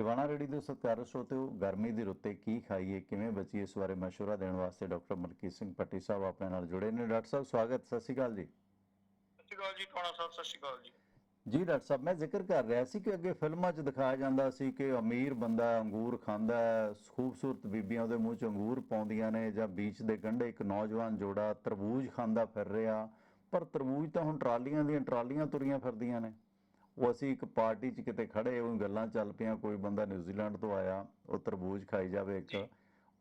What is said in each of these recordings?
ਟਿਵਾਣਾ ਰੇੜੀ ਦੇ ਸਤਿਕਾਰਤ ਸਰੋਤਿਓ ਗਰਮੀ ਦੀ ਰੁੱਤੇ ਕੀ ਖਾਈਏ ਕਿਵੇਂ ਬਚੀਏ ਇਸ ਬਾਰੇ ਮਸ਼ਵਰਾ ਦੇਣ ਵਾਸਤੇ ਡਾਕਟਰ ਮਲਕੀਤ ਸਿੰਘ ਪੱਟੀ ਸਾਹਿਬ ਆਪਣੇ ਨਾਲ ਜੁੜੇ ਨੇ। ਡਾਕਟਰ ਸਾਹਿਬ ਸਵਾਗਤ ਸਤਿ ਸ਼੍ਰੀ ਅਕਾਲ ਜੀ। ਸਤਿ ਸ਼੍ਰੀ ਅਕਾਲ ਜੀ ਟੋਣਾ ਸਾਹਿਬ ਸਤਿ ਸ਼੍ਰੀ ਅਕਾਲ ਜੀ। ਜੀ ਡਾਕਟਰ ਸਾਹਿਬ ਮੈਂ ਜ਼ਿਕਰ ਕਰ ਰਿਹਾ ਸੀ ਕਿ ਅੱਗੇ ਫਿਲਮਾਂ 'ਚ ਦਿਖਾਇਆ ਜਾਂਦਾ ਸੀ ਕਿ ਅਮੀਰ ਬੰਦਾ ਅੰਗੂਰ ਖਾਂਦਾ ਹੈ ਖੂਬਸੂਰਤ ਬੀਬੀਆਂ ਉਹਦੇ ਮੂੰਹ 'ਚ ਅੰਗੂਰ ਪਾਉਂਦੀਆਂ ਨੇ ਜਾਂ ਬੀਚ ਦੇ ਕੰਢੇ ਇੱਕ ਨੌਜਵਾਨ ਜੋੜਾ ਤਰਬੂਜ ਖਾਂਦਾ ਫਿਰ ਰਿਹਾ ਪਰ ਤਰਬੂਜ ਤਾਂ ਹੁਣ ਟਰਾਲੀਆਂ ਦੀਆਂ ਟਰਾਲੀਆਂ ਤੁਰੀਆਂ ਫਿਰਦੀਆਂ ਨੇ। ਉਹ ਅਸੀਂ ਇੱਕ ਪਾਰਟੀ 'ਚ ਕਿਤੇ ਖੜੇ ਉਹ ਗੱਲਾਂ ਚੱਲ ਪਈਆਂ ਕੋਈ ਬੰਦਾ ਨਿਊਜ਼ੀਲੈਂਡ ਤੋਂ ਆਇਆ ਉਹ ਤਰਬੂਜ ਖਾਈ ਜਾਵੇ ਇੱਕ।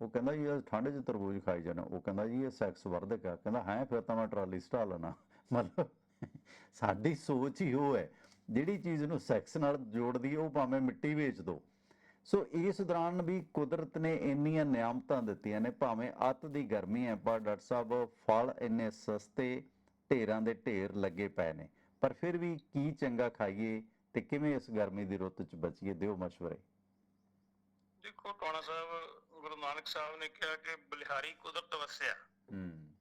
ਉਹ ਕਹਿੰਦਾ ਜੀ ਇਹ ਠੰਡ 'ਚ ਤਰਬੂਜ ਖਾਈ ਜਾਣਾ। ਉਹ ਕਹਿੰਦਾ ਜੀ ਇਹ ਸੈਕਸ ਵਰਧਕ ਆ। ਕਹਿੰਦਾ ਹੈ ਫਿਰ ਤਾਂ ਮੈਂ ਟਰਾਲੀ ਸਟਾ ਲੈਣਾ ਮਤਲਬ ਸਾਡੀ ਸੋਚ ਹੀ ਉਹ ਹੈ। ਜਿਹੜੀ ਚੀਜ਼ ਨੂੰ ਸੈਕਸ ਨਾਲ ਜੋੜਦੀ ਹੈ ਉਹ ਭਾਵੇਂ ਮਿੱਟੀ ਵੇਚ ਦੋ। ਸੋ ਇਸ ਦੌਰਾਨ ਵੀ ਕੁਦਰਤ ਨੇ ਇੰਨੀਆਂ ਨਿਆਮਤਾਂ ਦਿੱਤੀਆਂ ਨੇ ਭਾਵੇਂ ਅੱਤ ਦੀ ਗਰਮੀ ਹੈ ਪਰ ਡਾਕਟਰ ਸਾਹਿਬ ਫਲ ਇੰਨੇ ਸਸਤੇ ਢੇਰਾਂ ਦੇ ਢੇਰ ਲੱਗੇ ਪਏ ਨੇ। ਪਰ ਫਿਰ ਵੀ ਕੀ ਚੰਗਾ ਖਾਈਏ ਤੇ ਕਿਵੇਂ ਇਸ ਗਰਮੀ ਦੀ ਰੁੱਤ 'ਚ ਬਚੀਏ ਦਿਓ ਮਸ਼ਵਰੇ। ਦੇਖੋ ਟੋਣਾ ਸਾਹਿਬ ਗੁਰੂ ਨਾਨਕ ਸਾਹਿਬ ਨੇ ਕਿਹਾ ਕਿ ਬਲਿਹਾਰੀ ਕੁਦਰਤ ਵਸਿਆ। ਹੂੰ।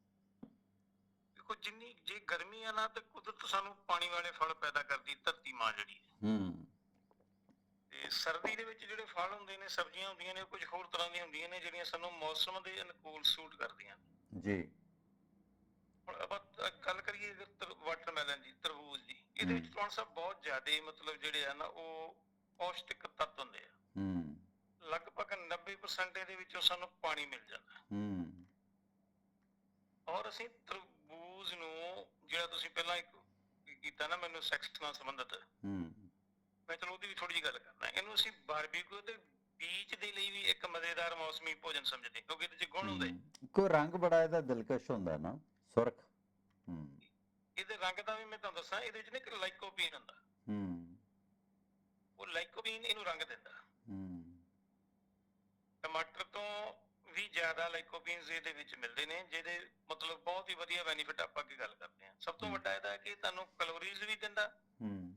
ਦੇਖੋ ਜਿੰਨੀ ਜੇ ਗਰਮੀ ਆ ਨਾ ਤੇ ਕੁਦਰਤ ਸਾਨੂੰ ਪਾਣੀ ਵਾਲੇ ਫਲ ਪੈਦਾ ਕਰਦੀ ਧਰਤੀ ਮਾਂ ਜਿਹੜੀ ਹੈ। ਹੂੰ। ਤੇ ਸਰਦੀ ਦੇ ਵਿੱਚ ਜਿਹੜੇ ਫਲ ਹੁੰਦੇ ਨੇ ਸਬਜ਼ੀਆਂ ਹੁੰਦੀਆਂ ਨੇ ਕੁਝ ਹੋਰ ਤਰ੍ਹਾਂ ਦੀਆਂ ਹੁੰਦੀਆਂ ਨੇ ਜਿਹੜੀਆਂ ਸਾਨੂੰ ਮੌਸਮ ਦੇ ਅਨੁਕੂਲ ਸੂਟ ਕਰਦੀਆਂ। ਜੀ। ਆਪਾਂ ਗੱਲ ਕਰੀਏ ਵਾਟਰਮੈਲਨ ਦੀ ਤਰਬੂਜ ਦੀ ਇਹਦੇ ਵਿੱਚ ਟੋਣਾ ਸਾਹਿਬ ਬਹੁਤ ਜ਼ਿਆਦੇ ਮਤਲਬ ਜਿਹੜੇ ਆ ਨਾ ਉਹ ਪੌਸ਼ਟਿਕ ਤੱਤ ਹੁੰਦੇ ਆ। ਹੂੰ। ਲਗਭਗ 90% ਇਹਦੇ ਵਿੱਚੋਂ ਸਾਨੂੰ ਪਾਣੀ ਮਿਲ ਜਾਂਦਾ। ਹੂੰ। ਔਰ ਅਸੀਂ ਤਰਬੂਜ ਨੂੰ ਜਿਹੜਾ ਤੁਸੀਂ ਪਹਿਲਾਂ ਇੱਕ ਕੀਤਾ ਨਾ ਮੈਨੂੰ ਸੈਕਸ ਨਾਲ ਸੰਬੰਧਿਤ। ਹੂੰ। ਮੈਂ ਚਲੋ ਉਹਦੀ ਵੀ ਥੋੜੀ ਜਿਹੀ ਗੱਲ ਕਰਦਾ। ਇਹਨੂੰ ਅਸੀਂ ਬਾਰਬੀਕਿਊ ਤੇ ਬੀਚ ਦੇ ਲਈ ਵੀ ਇੱਕ ਮਜ਼ੇਦਾਰ ਮੌਸਮੀ ਭੋਜਨ ਸਮਝਦੇ ਕਿਉਂਕਿ ਇਹਦੇ ਚ ਗੁਣ ਹੁੰਦੇ। ਕੋਈ ਰੰਗ ਬੜਾ ਇਹਦਾ ਦਿਲਕਸ਼ ਹੁੰਦਾ ਨਾ। ਸੁਰਖ ਹੂੰ। ਇਹਦੇ ਰੰਗ ਦਾ ਵੀ ਮੈਂ ਤੁਹਾਨੂੰ ਦੱਸਾਂ ਇਹਦੇ ਵਿੱਚ ਨਾ ਇੱਕ ਲਾਈਕੋਪੀਨ ਹੁੰਦਾ। ਹੂੰ। ਉਹ ਲਾਈਕੋਪੀਨ ਇਹਨੂੰ ਰੰਗ ਦਿੰਦਾ। ਹੂੰ। ਟਮਾਟਰ ਤੋਂ ਵੀ ਜ਼ਿਆਦਾ ਲਾਈਕੋਪੀਨਸ ਇਹਦੇ ਵਿੱਚ ਮਿਲਦੇ ਨੇ ਜਿਹਦੇ ਮਤਲਬ ਬਹੁਤ ਹੀ ਵਧੀਆ ਬੈਨੀਫਿਟ ਆਪਾਂ ਅੱਗੇ ਗੱਲ ਕਰਦੇ ਹਾਂ। ਸਭ ਤੋਂ ਵੱਡਾ ਇਹਦਾ ਹੈ ਕਿ ਤੁਹਾਨੂੰ ਕੈਲੋਰੀਜ਼ ਵੀ ਦਿੰਦਾ। ਹੂੰ।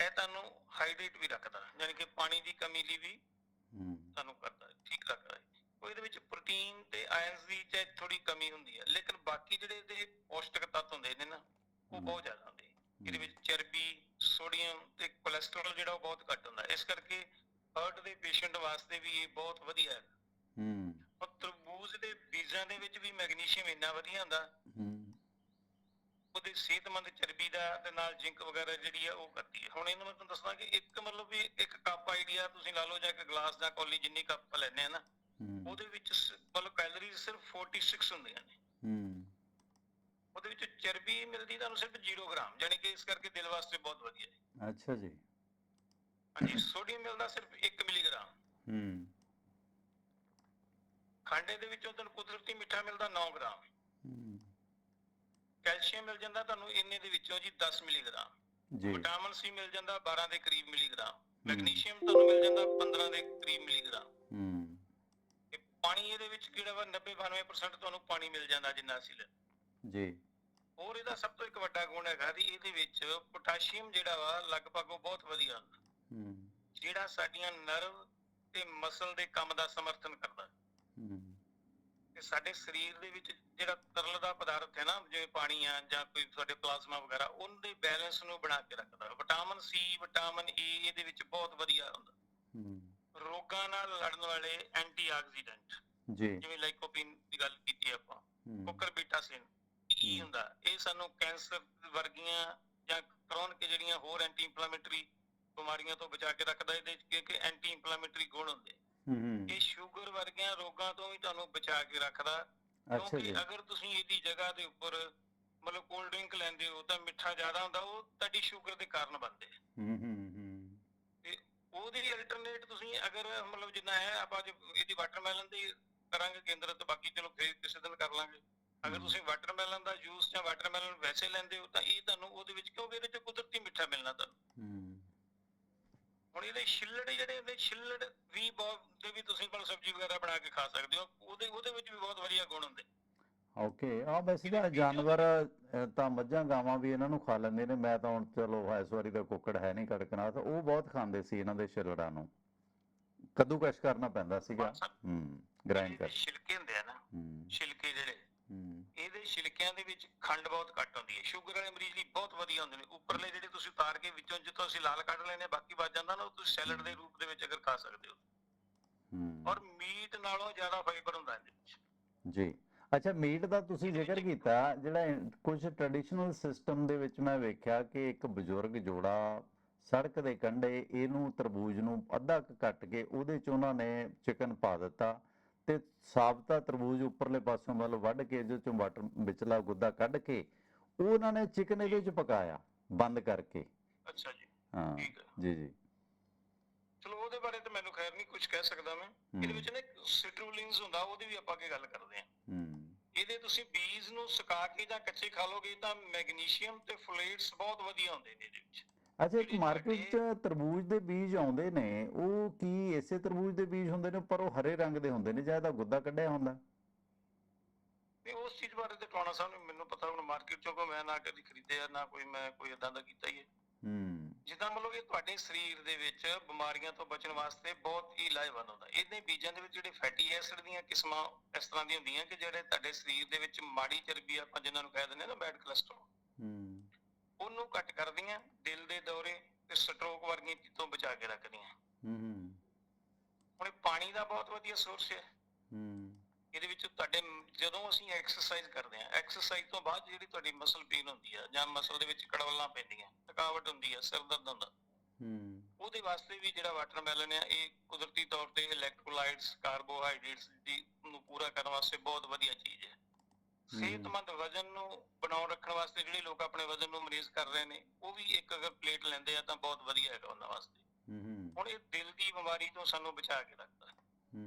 ਇਹ ਤੁਹਾਨੂੰ ਹਾਈਡਰੇਟ ਵੀ ਰੱਖਦਾ ਯਾਨੀ ਕਿ ਪਾਣੀ ਦੀ ਕਮੀ ਲਈ ਵੀ ਹੂੰ। ਤੁਹਾਨੂੰ ਕਰਦਾ ਠੀਕ ਰੱਖਦਾ। ਹੈ ਉਹ ਇਹਦੇ ਵਿੱਚ ਪ੍ਰੋਟੀਨ ਤੇ ਆਇਨਸ ਦੀ ਚਾਹੇ ਥੋੜੀ ਕਮੀ ਹੁੰਦੀ ਹੈ ਲੇਕਿਨ ਬਾਕੀ ਜਿਹੜੇ ਇਹਦੇ ਪੌਸ਼ਟਿਕ ਤੱਤ ਹੁੰਦੇ ਨੇ ਨਾ ਉਹ ਬਹੁਤ ਜ਼ਿਆਦਾ ਹੁੰਦੇ ਇਹਦੇ ਵਿੱਚ ਚਰਬੀ ਸੋਡੀਅਮ ਤੇ ਕੋਲੇਸਟ੍ਰੋਲ ਜਿਹੜਾ ਉਹ ਬਹੁਤ ਘੱਟ ਹੁੰਦਾ। ਇਸ ਕਰਕੇ ਹਾਰਟ ਦੇ ਪੇਸ਼ੈਂਟ ਵਾਸਤੇ ਵੀ ਇਹ ਬਹੁਤ ਵਧੀਆ ਹੈ। ਹੂੰ। ਔਰ ਤਰਬੂਜ ਦੇ ਬੀਜਾਂ ਦੇ ਵਿੱਚ ਵੀ ਮੈਗਨੀਸ਼ੀਅਮ ਇੰਨਾ ਵਧੀਆ ਹੁੰਦਾ। ਹੂੰ। ਉਹਦੇ ਸਿਹਤਮੰਦ ਚਰਬੀ ਦਾ ਤੇ ਨਾਲ ਜ਼ਿੰਕ ਵਗੈਰਾ ਜਿਹੜੀ ਆ ਉਹ ਕਰਦੀ ਹੈ। ਹੁਣ ਇਹਨੂੰ ਮੈਂ ਤੁਹਾਨੂੰ ਦੱਸਣਾ ਕਿ ਇੱਕ ਮਤਲਬ ਵੀ ਇੱਕ ਕੱਪ ਆਈਡੀਆ ਤੁਸੀਂ ਲਾ ਲਓ ਜਾਂ ਇੱਕ ਗਲਾਸ ਜਾਂ ਕੌਲੀ ਜਿੰਨੀ ਕੱਪ ਲੈਣੇ ਆ ਨਾ ਉਹਦੇ ਵਿੱਚ ਮਤਲਬ ਕੈਲਰੀਜ਼ ਸਿਰਫ 46 ਹੁੰਦੀਆਂ ਨੇ। ਹੂੰ। ਉਹਦੇ ਵਿੱਚ ਚਰਬੀ ਮਿਲਦੀ ਤੁਹਾਨੂੰ ਸਿਰਫ 0 ਗ੍ਰਾਮ ਯਾਨੀ ਕਿ ਇਸ ਕਰਕੇ ਦਿਲ ਵਾਸਤੇ ਬਹੁਤ ਵਧੀਆ ਹੈ ਅੱਛਾ ਜੀ। ਹਾਂਜੀ ਸੋਡੀਅਮ ਮਿਲਦਾ ਸਿਰਫ 1 ਮਿਲੀਗ੍ਰਾਮ ਹੂੰ। ਖੰਡੇ ਦੇ ਵਿੱਚੋਂ ਤੁਹਾਨੂੰ ਕੁਦਰਤੀ ਮਿੱਠਾ ਮਿਲਦਾ 9 ਗ੍ਰਾਮ। ਹੂੰ। ਕੈਲਸ਼ੀਅਮ ਮਿਲ ਜਾਂਦਾ ਤੁਹਾਨੂੰ ਇੰਨੇ ਦੇ ਵਿੱਚੋਂ ਜੀ 10 ਮਿਲੀਗ੍ਰਾਮ ਜੀ। ਵਿਟਾਮਿਨ ਸੀ ਮਿਲ ਜਾਂਦਾ 12 ਦੇ ਕਰੀਬ ਮਿਲੀਗ੍ਰਾਮ ਮੈਗਨੀਸ਼ੀਅਮ ਤੁਹਾਨੂੰ ਮਿਲ ਜਾਂਦਾ 15 ਦੇ ਕਰੀਬ ਮਿਲੀਗ੍ਰਾਮ ਹੂੰ। ਪਾਣੀ ਇਹਦੇ ਵਿੱਚ ਕਿਹੜਾ ਵਾ? 90 92% ਤੁਹਾਨੂੰ ਪਾਣੀ ਮਿਲ ਜਾਂਦਾ ਜਿੰਨਾ ਅਸੀਂ ਲੈ। ਜੀ। ਹੋਰ ਇਹਦਾ ਸਭ ਤੋਂ ਇੱਕ ਵੱਡਾ ਗੁਣ ਹੈਗਾ ਵੀ ਇਹਦੇ ਵਿੱਚ ਪੋਟਾਸ਼ੀਅਮ ਜਿਹੜਾ ਵਾ ਲਗਭਗ ਉਹ ਬਹੁਤ ਵਧੀਆ। ਹੁੰਦਾ ਹੂੰ। ਜਿਹੜਾ ਸਾਡੀਆਂ ਨਰਵ ਤੇ ਮਸਲ ਦੇ ਕੰਮ ਦਾ ਸਮਰਥਨ ਕਰਦਾ। ਹੂੰ। ਤੇ ਸਾਡੇ ਸਰੀਰ ਦੇ ਵਿੱਚ ਜਿਹੜਾ ਤਰਲ ਦਾ ਪਦਾਰਥ ਹੈ ਨਾ ਜਿਵੇਂ ਪਾਣੀ ਆ ਜਾਂ ਕੋਈ ਸਾਡੇ ਪਲਾਜ਼ਮਾ ਵਗੈਰਾ ਉਹਦੇ ਬੈਲੈਂਸ ਨੂੰ ਬਣਾ ਕੇ ਰੱਖਦਾ। ਵਿਟਾਮਿਨ ਸੀ ਵਿਟਾਮਿਨ ਏ ਇਹਦੇ ਵਿੱਚ ਬਹੁਤ ਵਧੀਆ ਹੁੰਦਾ। ਰੋਗਾਂ ਨਾਲ ਲੜਨ ਵਾਲੇ ਐਂਟੀਆਕਸੀਡੈਂਟ। ਜੀ। ਜਿਵੇਂ ਲਾਈਕੋਪੀਨ ਦੀ ਗੱਲ ਕੀਤੀ ਆਪਾਂ। ਕੁਕਰਬੀਟਾਸਿਨ ਕੀ ਹੁੰਦਾ? ਇਹ ਸਾਨੂੰ ਕੈਂਸਰ ਵਰਗੀਆਂ ਜਾਂ ਕਰੋਨਿਕ ਜਿਹੜੀਆਂ ਹੋਰ ਐਂਟੀ ਇਨਫਲੇਮੇਟਰੀ ਬਿਮਾਰੀਆਂ ਤੋਂ ਬਚਾ ਕੇ ਰੱਖਦਾ ਇਹਦੇ ਵਿੱਚ ਕਿਉਂਕਿ ਐਂਟੀ ਇਨਫਲੇਮੇਟਰੀ ਗੁਣ ਹੁੰਦੇ। ਇਹ ਸ਼ੂਗਰ ਵਰਗੀਆਂ ਰੋਗਾਂ ਤੋਂ ਵੀ ਤੁਹਾਨੂੰ ਬਚਾ ਕੇ ਰੱਖਦਾ। ਕਿਉਂਕਿ ਅਗਰ ਤੁਸੀਂ ਇਹਦੀ ਜਗ੍ਹਾ ਦੇ ਉੱਪਰ ਮਤਲਬ ਕੋਲਡ ਡਰਿੰਕ ਲੈਂਦੇ ਹੋ ਤਾਂ ਮਿੱਠਾ ਜ਼ਿਆਦਾ ਹੁੰਦਾ ਉਹ ਤੁਹਾਡੀ ਸ਼ੂਗਰ ਦੇ ਕਾਰਨ ਬਣਦੇ। ਹੂੰ। ਉਹਦੀ ਅਲਟਰਨੇਟ ਤੁਸੀਂ ਅਗਰ ਮਤਲਬ ਜਿੰਨਾ ਹੈ ਆਪਾਂ ਜੇ ਇਹਦੀ ਵਾਟਰਮੈਲਨ ਦੀ ਕਰਾਂਗੇ ਕੇਂਦਰਿਤ ਬਾਕੀ ਚਲੋ ਫੇਰ ਕਿਸੇ ਦਿਨ ਕਰ ਲਾਂਗੇ। ਅਗਰ ਤੁਸੀਂ ਵਾਟਰਮੈਲਨ ਦਾ ਜੂਸ ਜਾਂ ਵਾਟਰਮੈਲਨ ਵੈਸੇ ਲੈਂਦੇ ਹੋ ਤਾਂ ਇਹ ਤੁਹਾਨੂੰ ਉਹਦੇ ਵਿੱਚ ਕਿਉਂਕਿ ਇਹਦੇ ਚ ਕੁਦਰਤੀ ਮਿੱਠਾ ਮਿਲਣਾ ਤੁਹਾਨੂੰ। ਹੁਣ ਇਹਦੇ ਛਿੱਲੜ ਜਿਹੜੇ ਹੁੰਦੇ ਛਿੱਲੜ ਵੀ ਬਹੁਤ ਦੇ ਵੀ ਤੁਸੀਂ ਮਤਲਬ ਸਬਜ਼ੀ ਵਗੈਰਾ ਬਣਾ ਕੇ ਖਾ ਸਕਦੇ ਹੋ ਉਹਦੇ ਉਹਦੇ ਵਿੱਚ ਵੀ ਬਹੁਤ ਵਧੀਆ ਗੁਣ ਹੁੰਦੇ। ਓਕੇ ਆ ਵੈਸੇ ਤਾਂ ਜਾਨਵਰ ਤਾਂ ਮੱਝਾਂ ਗਾਵਾਂ ਵੀ ਇਹਨਾਂ ਨੂੰ ਖਾ ਲੈਂਦੇ ਨੇ। ਮੈਂ ਤਾਂ ਹੁਣ ਚਲੋ ਇਸ ਵਾਰੀ ਤਾਂ ਕੁੱਕੜ ਹੈ ਨਹੀਂ ਕੜਕਨਾਥ। ਉਹ ਬਹੁਤ ਖਾਂਦੇ ਸੀ ਇਹਨਾਂ ਦੇ ਛਿਲੜਾਂ ਨੂੰ। ਕੱਦੂਕਸ਼ ਕਰਨਾ ਪੈਂਦਾ ਸੀਗਾ। ਹੂੰ ਗ੍ਰਾਈਂਡ ਕਰ। ਛਿਲਕੇ ਹੁੰਦੇ ਆ ਨਾ ਹੂੰ। ਛਿਲਕੇ ਜਿਹੜੇ ਹੂੰ। ਇਹਦੇ ਛਿਲਕਿਆਂ ਦੇ ਵਿੱਚ ਖੰਡ ਬਹੁਤ ਘੱਟ ਹੁੰਦੀ ਹੈ। ਸ਼ੂਗਰ ਵਾਲੇ ਮਰੀਜ਼ ਲਈ ਬਹੁਤ ਵਧੀਆ ਹੁੰਦੇ ਨੇ। ਉੱਪਰਲੇ ਜਿਹੜੇ ਤੁਸੀਂ ਉਤਾਰ ਕੇ ਵਿੱਚੋਂ ਜਿੱਥੋਂ ਅਸੀਂ ਲਾਲ ਕੱਢ ਲੈਨੇ ਬਾਕੀ ਬਚ ਜਾਂਦਾ ਨਾ ਉਹ ਤੁਸੀਂ ਸੈਲਡ ਦੇ ਰੂਪ ਦੇ ਵਿੱਚ ਅਗਰ ਖਾ ਸਕਦੇ ਹੋ। ਹੂੰ। ਔਰ ਮੀਟ ਨਾਲੋਂ ਜ਼ਿਆਦਾ ਫਾਈਬਰ ਹੁੰਦਾ ਇਹਦੇ ਵਿੱਚ। ਜੀ। ਅੱਛਾ ਮੀਟ ਦਾ ਤੁਸੀਂ ਜ਼ਿਕਰ ਕੀਤਾ ਜਿਹੜਾ ਕੁਝ ਟ੍ਰੈਡੀਸ਼ਨਲ ਸਿਸਟਮ ਦੇ ਵਿੱਚ ਮੈਂ ਵੇਖਿਆ ਕਿ ਇੱਕ ਬਜ਼ੁਰਗ ਜੋੜਾ ਸੜਕ ਦੇ ਕੰਢੇ ਇਹਨੂੰ ਤਰਬੂਜ ਨੂੰ ਅੱਧਾ ਕੁ ਕੱਟ ਕੇ ਉਹਦੇ ਚ ਉਹਨਾਂ ਨੇ ਚਿਕਨ ਪਾ ਦਿੱਤਾ ਤੇ ਸਾਬਤਾ ਤਰਬੂਜ ਉੱਪਰਲੇ ਪਾਸੋਂ ਮਤਲਬ ਵੱਢ ਕੇ ਜਿਹਦੇ ਚੋਂ ਵਾਟਰ ਵਿਚਲਾ ਗੁੱਦਾ ਕੱਢ ਕੇ ਉਹ ਉਹਨਾਂ ਨੇ ਚਿਕਨ ਇਹਦੇ ਚ ਪਕਾਇਆ ਬੰਦ ਕਰਕੇ। ਅੱਛਾ ਜੀ। ਹਾਂ ਜੀ ਜੀ। ਚਲੋ ਉਹਦੇ ਬਾਰੇ ਤਾਂ ਮੈਨੂੰ ਖੈਰ ਨਹੀਂ ਕੁਝ ਕਹਿ ਸਕਦਾ ਮੈਂ। ਇਹਦੇ ਵਿੱਚ ਨਾ ਸਿਟਰੂਲਿਨਸ ਹੁੰਦਾ ਉਹਦੀ ਵੀ ਆਪਾਂ ਅੱਗੇ ਗੱਲ ਕਰਦੇ ਹਾਂ। ਹੂੰ। ਇਹਦੇ ਤੁਸੀਂ ਬੀਜ ਨੂੰ ਸੁਕਾ ਕੇ ਜਾਂ ਕੱਚੇ ਖਾ ਲੋਗੇ ਤਾਂ ਮੈਗਨੀਸ਼ੀਅਮ ਤੇ ਫੋਲੇਟਸ ਬਹੁਤ ਵਧੀਆ ਹੁੰਦੇ ਨੇ ਇਹਦੇ ਵਿੱਚ। ਅੱਛਾ ਇੱਕ ਮਾਰਕੀਟ 'ਚ ਤਰਬੂਜ ਦੇ ਬੀਜ ਆਉਂਦੇ ਨੇ ਉਹ ਕੀ ਇਸੇ ਤਰਬੂਜ ਦੇ ਬੀਜ ਹੁੰਦੇ ਨੇ ਪਰ ਉਹ ਹਰੇ ਰੰਗ ਦੇ ਹੁੰਦੇ ਨੇ ਜਾਂ ਇਹਦਾ ਗੁੱਦਾ ਕੱਢਿਆ ਹੁੰਦਾ? ਤੇ ਉਸ ਚੀਜ਼ ਬਾਰੇ ਤੇ ਟਵਾਣਾ ਸਾਹਿਬ ਨੂੰ ਮੈਨੂੰ ਪਤਾ ਹੁਣ ਮਾਰਕੀਟ ਚੋਂ ਕੋਈ ਮੈਂ ਨਾ ਕਦੀ ਖਰੀਦਿਆ ਨਾ ਕੋਈ ਮੈਂ ਕੋਈ ਇਦਾਂ ਦਾ ਕੀਤਾ ਹੀ ਹੈ। ਹੂੰ। ਜਿੱਦਾਂ ਮਤਲਬ ਇਹ ਤੁਹਾਡੇ ਸਰੀਰ ਦੇ ਵਿੱਚ ਬਿਮਾਰੀਆਂ ਤੋਂ ਬਚਣ ਵਾਸਤੇ ਬਹੁਤ ਹੀ ਲਾਹੇਵੰਦ ਹੁੰਦਾ। ਇਹਦੇ ਬੀਜਾਂ ਦੇ ਵਿੱਚ ਜਿਹੜੇ ਫੈਟੀ ਐਸਿਡ ਦੀਆਂ ਕਿਸਮਾਂ ਇਸ ਤਰ੍ਹਾਂ ਦੀਆਂ ਹੁੰਦੀਆਂ ਕਿ ਜਿਹੜੇ ਤੁਹਾਡੇ ਸਰੀਰ ਦੇ ਵਿੱਚ ਮਾੜੀ ਚਰਬੀ ਆਪਾਂ ਜਿਨ੍ਹਾਂ ਨੂੰ ਕਹਿ ਦਿੰਦੇ ਆ ਨਾ ਬੈਡ ਕੋਲੇਸਟ੍ਰੋਲ ਹੂੰ। ਉਹਨੂੰ ਘੱਟ ਕਰਦੀਆਂ ਦਿਲ ਦੇ ਦੌਰੇ ਤੇ ਸਟ੍ਰੋਕ ਵਰਗੀਆਂ ਚੀਜ਼ਾਂ ਬਚਾ ਕੇ ਰੱਖਦੀਆਂ। ਹੂੰ ਹੂੰ। ਹੁਣ ਪਾਣੀ ਦਾ ਬਹੁਤ ਵਧੀਆ ਸੋਰਸ ਹੂੰ। ਇਹਦੇ ਵਿੱਚ ਤੁਹਾਡੇ ਜਦੋਂ ਅਸੀਂ ਐਕਸਰਸਾਈਜ਼ ਕਰਦੇ ਹਾਂ ਐਕਸਰਸਾਈਜ਼ ਤੋਂ ਬਾਅਦ ਜਿਹੜੀ ਤੁਹਾਡੀ ਮਸਲ ਪੇਨ ਹੁੰਦੀ ਆ ਜਾਂ ਮਸਲ ਦੇ ਵਿੱਚ ਕੜਵਲਾਂ ਪੈਂਦੀਆਂ ਥਕਾਵਟ ਹੁੰਦੀ ਆ ਸਿਰ ਦਰਦ ਹੁੰਦਾ ਹੂੰ। ਉਹਦੇ ਵਾਸਤੇ ਵੀ ਜਿਹੜਾ ਵਾਟਰਮੈਲਨ ਆ ਇਹ ਕੁਦਰਤੀ ਤੌਰ ਤੇ ਇਲੈਕਟ੍ਰੋਲਾਈਟਸ ਕਾਰਬੋਹਾਈਡਰੇਟਸ ਦੀ ਨੂੰ ਪੂਰਾ ਕਰਨ ਵਾਸਤੇ ਬਹੁਤ ਵਧੀਆ ਚੀਜ਼ ਹੈ। ਸਿਹਤਮੰਦ ਵਜ਼ਨ ਨੂੰ ਬਣਾਉਣ ਰੱਖਣ ਵਾਸਤੇ ਜਿਹੜੇ ਲੋਕ ਆਪਣੇ ਵਜ਼ਨ ਨੂੰ ਮੈਨੇਜ ਕਰ ਰਹੇ ਨੇ ਉਹ ਵੀ ਇੱਕ ਅਗਰ ਪਲੇਟ ਲੈਂਦੇ ਆ ਤਾਂ ਬਹੁਤ ਵਧੀਆ ਹੈਗਾ ਉਹਨਾਂ ਵਾਸਤੇ। ਹੂੰ ਹੁਣ ਇਹ ਦਿਲ ਦੀ ਬਿਮਾਰੀ ਤੋਂ ਸਾਨੂੰ ਬਚਾ ਕੇ ਰੱਖਦਾ ਹੈ।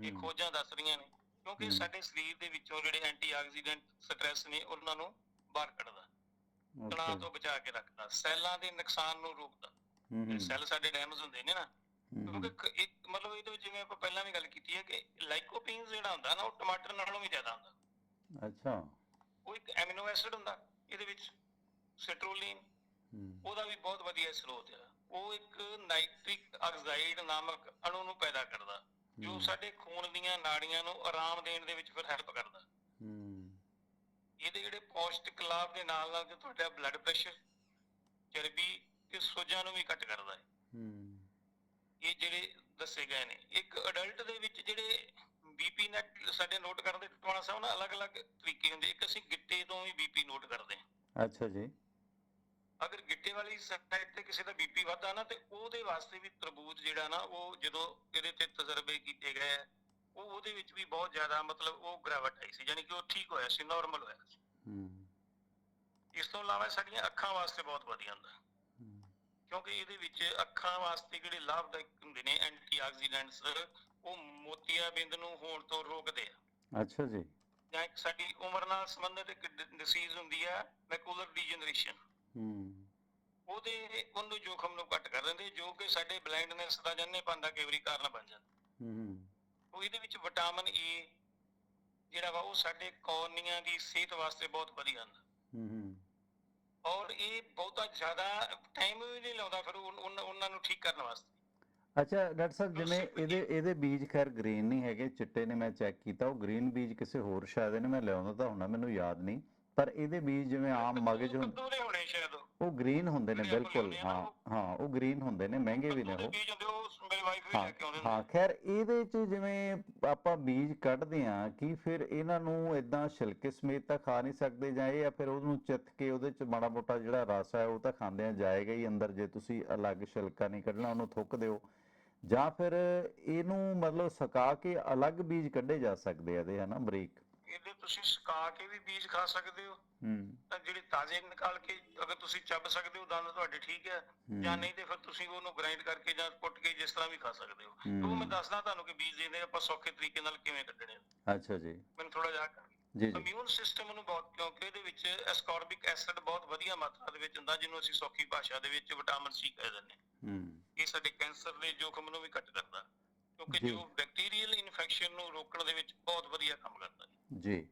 ਇਹ ਖੋਜਾਂ ਦੱਸ ਰਹੀਆਂ ਨੇ। ਕਿਉਂਕਿ। ਸਾਡੇ ਸਰੀਰ ਦੇ ਵਿੱਚੋਂ ਜਿਹੜੇ ਐਂਟੀਆਕਸੀਡੈਂਟ ਸਟ੍ਰੈਸ ਨੇ ਉਹਨਾਂ ਨੂੰ ਬਾਹਰ ਕੱਢਦਾ। ਤਣਾਅ ਤੋਂ ਬਚਾ ਕੇ ਰੱਖਦਾ। ਸੈੱਲਾਂ ਦੇ ਨੁਕਸਾਨ ਨੂੰ ਰੋਕਦਾ। ਸੈੱਲ ਸਾਡੇ ਡੈਮੇਜ ਹੁੰਦੇ ਨੇ ਨਾ ਕਿਉਂਕਿ ਇੱਕ ਮਤਲਬ ਇਹਦੇ ਵਿੱਚ ਜਿਵੇਂ ਆਪਾਂ ਪਹਿਲਾਂ ਵੀ ਗੱਲ ਕੀਤੀ ਹੈ ਕਿ ਲਾਈਕੋਪੀਨ ਜਿਹੜਾ ਹੁੰਦਾ ਨਾ ਉਹ ਟਮਾਟਰ ਨਾਲੋਂ ਵੀ ਜ਼ਿਆਦਾ ਹੁੰਦਾ। ਅੱਛਾ। ਉਹ ਇੱਕ ਐਮੀਨੋ ਐਸਿਡ ਹੁੰਦਾ ਇਹਦੇ ਵਿੱਚ ਸਿਟਰੋਲਿਨ ਉਹਦਾ ਵੀ ਬਹੁਤ ਵਧੀਆ ਸਰੋਤ ਹੈ ਉਹ ਇੱਕ ਨਾਈਟ੍ਰਿਕ ਆਕਸਾਈਡ ਨਾਮਕ ਅਣੂ ਨੂੰ ਪੈਦਾ ਕਰਦਾ। ਜੋ ਸਾਡੇ ਖੂਨ ਦੀਆਂ ਨਾੜੀਆਂ ਨੂੰ ਆਰਾਮ ਦੇਣ ਦੇ ਵਿੱਚ ਫਿਰ ਹੈਲਪ ਕਰਦਾ। ਹੂੰ। ਇਹਦੇ ਜਿਹੜੇ ਪੌਸ਼ਟਿਕ ਲਾਭ ਦੇ ਨਾਲ ਨਾਲ ਜੋ ਤੁਹਾਡਾ ਬਲੱਡ ਪ੍ਰੈਸ਼ਰ ਚਰਬੀ ਤੇ ਸੋਜਾਂ ਨੂੰ ਵੀ ਘੱਟ ਕਰਦਾ ਹੈ। ਹੂੰ। ਇਹ ਜਿਹੜੇ ਦੱਸੇ ਗਏ ਨੇ ਇੱਕ ਅਡਲਟ ਦੇ ਵਿੱਚ ਜਿਹੜੇ ਬੀਪੀ ਨੈਟ ਸਾਡੇ ਨੋਟ ਕਰਦੇ ਟਵਾਣਾ ਸਾਹਿਬ ਨਾਲ ਅਲੱਗ-ਅਲੱਗ ਤਰੀਕੇ ਹੁੰਦੇ ਇੱਕ ਅਸੀਂ ਗਿੱਟੇ ਤੋਂ ਵੀ ਬੀਪੀ ਨੋਟ ਕਰਦੇ ਹਾਂ। ਅੱਛਾ ਜੀ। ਅਗਰ ਗਿੱਟੇ ਵਾਲੀ ਸਾਈਡ ਤੇ ਕਿਸੇ ਦਾ ਬੀਪੀ ਵੱਧਦਾ ਨਾ ਤੇ ਉਹਦੇ ਵਾਸਤੇ ਵੀ ਤਰਬੂਜ ਜਿਹੜਾ ਨਾ ਉਹ ਜਦੋਂ ਇਹਦੇ ਤੇ ਤਜਰਬੇ ਕੀਤੇ ਗਏ ਉਹ ਉਹਦੇ ਵਿੱਚ ਵੀ ਬਹੁਤ ਜ਼ਿਆਦਾ ਮਤਲਬ ਉਹ ਗ੍ਰੈਵਿਟ ਆਈ ਸੀ ਯਾਨੀ ਕਿ ਉਹ ਠੀਕ ਹੋਇਆ ਸੀ ਨਾਰਮਲ ਹੋਇਆ ਸੀ। ਹੂੰ। ਇਸ ਤੋਂ ਇਲਾਵਾ ਸਾਡੀਆਂ ਅੱਖਾਂ ਵਾਸਤੇ ਬਹੁਤ ਵਧੀਆ ਹੁੰਦਾ। ਕਿਉਂਕਿ ਇਹਦੇ ਵਿੱਚ ਅੱਖਾਂ ਵਾਸਤੇ ਜਿਹੜੇ ਲਾਭਦਾਇਕ ਹੁੰਦੇ ਨੇ ਐਂਟੀਆਕਸੀਡੈਂਟਸ ਉਹ ਮੋਤੀਆਬਿੰਦ ਨੂੰ ਹੋਣ ਤੋਂ ਰੋਕਦੇ ਆ। ਅੱਛਾ ਜੀ। ਜਾਂ ਸਾਡੀ ਉਮਰ ਨਾਲ ਸੰਬੰਧਿਤ ਇੱਕ ਡਿਸੀਜ਼ ਹੁੰਦੀ ਆ ਮੈਕੂਲਰ ਡੀਜਨਰੇਸ਼ਨ ਹੂੰ ਉਹਦੇ ਉਹਨੂੰ ਜੋਖਮ ਨੂੰ ਘੱਟ ਕਰ ਦਿੰਦੇ ਜੋ ਕਿ ਸਾਡੇ ਬਲਾਈਂਡਨੈਸ ਦਾ ਜੰਨੇ ਪਾਉਂਦਾ ਕਈ ਵਾਰੀ ਕਾਰਨ ਬਣ ਜਾਂਦਾ। ਹੂੰ ਉਹ ਇਹਦੇ ਵਿੱਚ ਵਿਟਾਮਿਨ ਏ ਜਿਹੜਾ ਵਾ ਉਹ ਸਾਡੇ ਕੋਰਨੀਆਂ ਦੀ ਸਿਹਤ ਵਾਸਤੇ ਬਹੁਤ ਵਧੀਆ ਹੁੰਦਾ। ਹੂੰ ਹੂੰ। ਔਰ ਇਹ ਬਹੁਤਾ ਜ਼ਿਆਦਾ ਟਾਈਮ ਵੀ ਨਹੀਂ ਲਾਉਂਦਾ ਫਿਰ ਉਹਨਾਂ ਨੂੰ ਠੀਕ ਕਰਨ ਵਾਸਤੇ। ਅੱਛਾ ਡਾਕਟਰ ਸਾਹਿਬ ਜਿਵੇਂ ਇਹਦੇ ਇਹਦੇ ਬੀਜ ਖੈਰ ਗ੍ਰੀਨ ਨਹੀਂ ਹੈਗੇ ਚਿੱਟੇ ਨੇ ਮੈਂ ਚੈੱਕ ਕੀਤਾ ਉਹ ਗ੍ਰੀਨ ਬੀਜ ਕਿਸੇ ਹੋਰ ਸ਼ਾਇਦ ਨੇ ਮੈਂ ਲਿਆਉਂਦਾ ਤਾਂ ਹੁਣਾ ਮੈਨੂੰ ਯਾਦ ਨਹੀਂ। ਪਰ ਇਹਦੇ ਬੀਜ ਜਿਵੇਂ ਆਮ ਮਗਜ ਹੁੰਦੇ ਕੱਦੂ ਦੇ ਹੋਣੇ ਸ਼ਾਇਦ। ਉਹ। ਗ੍ਰੀਨ ਹੁੰਦੇ ਨੇ ਬਿਲਕੁਲ ਹਾਂ ਹਾਂ ਉਹ ਗ੍ਰੀਨ ਹੁੰਦੇ ਨੇ ਮਹਿੰਗੇ ਵੀ ਨੇ ਦੇ ਉਹ। ਬੀਜ ਹੁੰਦੇ ਉਹ ਮੇਰੀ ਵਾਈਫ ਵੀ ਹਾਂ ਲੈ ਕੇ ਆਉਂਦੇ ਹਾਂ ਹੁੰਦੇ ਖੈਰ ਇਹਦੇ ਚ ਜਿਵੇਂ ਆਪਾਂ ਬੀਜ ਕੱਢਦੇ ਆ ਕੀ ਫਿਰ ਇਹਨਾਂ ਨੂੰ ਇਦਾਂ ਛਿਲਕੇ ਸਮੇਤ ਤਾਂ ਖਾ ਨਹੀਂ ਸਕਦੇ ਜਾਂ ਇਹ ਆ ਫਿਰ ਉਹਨੂੰ ਚਿੱਥ ਕੇ ਉਹਦੇ ਚ ਮਾੜਾ ਮੋਟਾ ਜਿਹੜਾ ਰਸ ਹੈ ਉਹ ਤਾਂ ਖਾਂਦੇ ਆ ਜਾਏਗਾ ਹੀ ਅੰਦਰ ਜੇ ਤੁਸੀਂ ਅਲੱਗ ਛਿਲਕਾ ਨਹੀਂ ਕੱਢਣਾ ਉਹਨੂੰ ਥੁੱਕ ਦਿਓ। ਜਾਂ ਫਿਰ ਇਹਨੂੰ ਮਤਲਬ ਸੁਕਾ ਕੇ ਅਲੱਗ ਬੀਜ ਕੱਢੇ ਜਾ ਸਕਦੇ ਆ ਇਹਦੇ ਹਨਾ ਬਰੀਕ। ਇਹਦੇ ਤੁਸੀਂ ਸੁਕਾ ਕੇ ਵੀ ਬੀਜ ਖਾ ਸਕਦੇ ਹੋ। ਹੂੰ। ਤਾਂ ਜਿਹੜੇ ਤਾਜ਼ੇ ਨਿਕਾਲ ਕੇ ਅਗਰ ਤੁਸੀਂ ਚੱਬ ਸਕਦੇ ਹੋ ਦੰਦ ਤੁਹਾਡੇ ਠੀਕ ਹੈ। ਜਾਂ ਨਹੀਂ ਤੇ ਫਿਰ ਤੁਸੀਂ ਉਹਨੂੰ ਗ੍ਰਾਈਂਡ ਕਰਕੇ ਜਾਂ ਕੁੱਟ ਕੇ ਜਿਸ ਤਰ੍ਹਾਂ ਵੀ ਖਾ ਸਕਦੇ ਹੋ। ਉਹ ਮੈਂ ਦੱਸਦਾ ਤੁਹਾਨੂੰ ਕਿ ਬੀਜ ਦੇ ਆਪਾਂ ਸੌਖੇ ਤਰੀਕੇ ਨਾਲ ਕਿਵੇਂ ਕੱਢਣੇ। ਅੱਛਾ ਜੀ। ਮੈਨੂੰ ਥੋੜਾ ਜਿਹਾ ਜੀ ਜੀ। ਇਮਿਊਨ ਸਿਸਟਮ ਨੂੰ ਬਹੁਤ ਕਿਉਂਕਿ ਇਹਦੇ ਵਿੱਚ ਐਸਕੋਰਬਿਕ ਐਸਿਡ ਬਹੁਤ ਵਧੀਆ ਮਾਤਰਾ ਦੇ ਵਿੱਚ ਹੁੰਦਾ ਜਿਹਨੂੰ ਅਸੀਂ ਸੌਖੀ ਭਾਸ਼ਾ ਦੇ ਵਿੱਚ ਵਿਟਾਮਿਨ ਸੀ ਕਹਿ ਦਿੰਦੇ ਹਾਂ। ਹੂੰ। ਇਹ ਸਾਡੇ ਕੈਂਸਰ ਦੇ ਜੋਖਮ ਨੂੰ ਵੀ ਘੱਟ ਕਰਦਾ। ਕਿਉਂਕਿ ਜੀ। ਜੋ ਬੈਕਟੀਰੀਅਲ ਇਨਫੈਕਸ਼ਨ ਨੂੰ ਰੋਕਣ ਦੇ ਵਿੱਚ ਬਹੁਤ ਵਧੀਆ ਕੰਮ ਕਰਦਾ ਹੈ ਜੀ।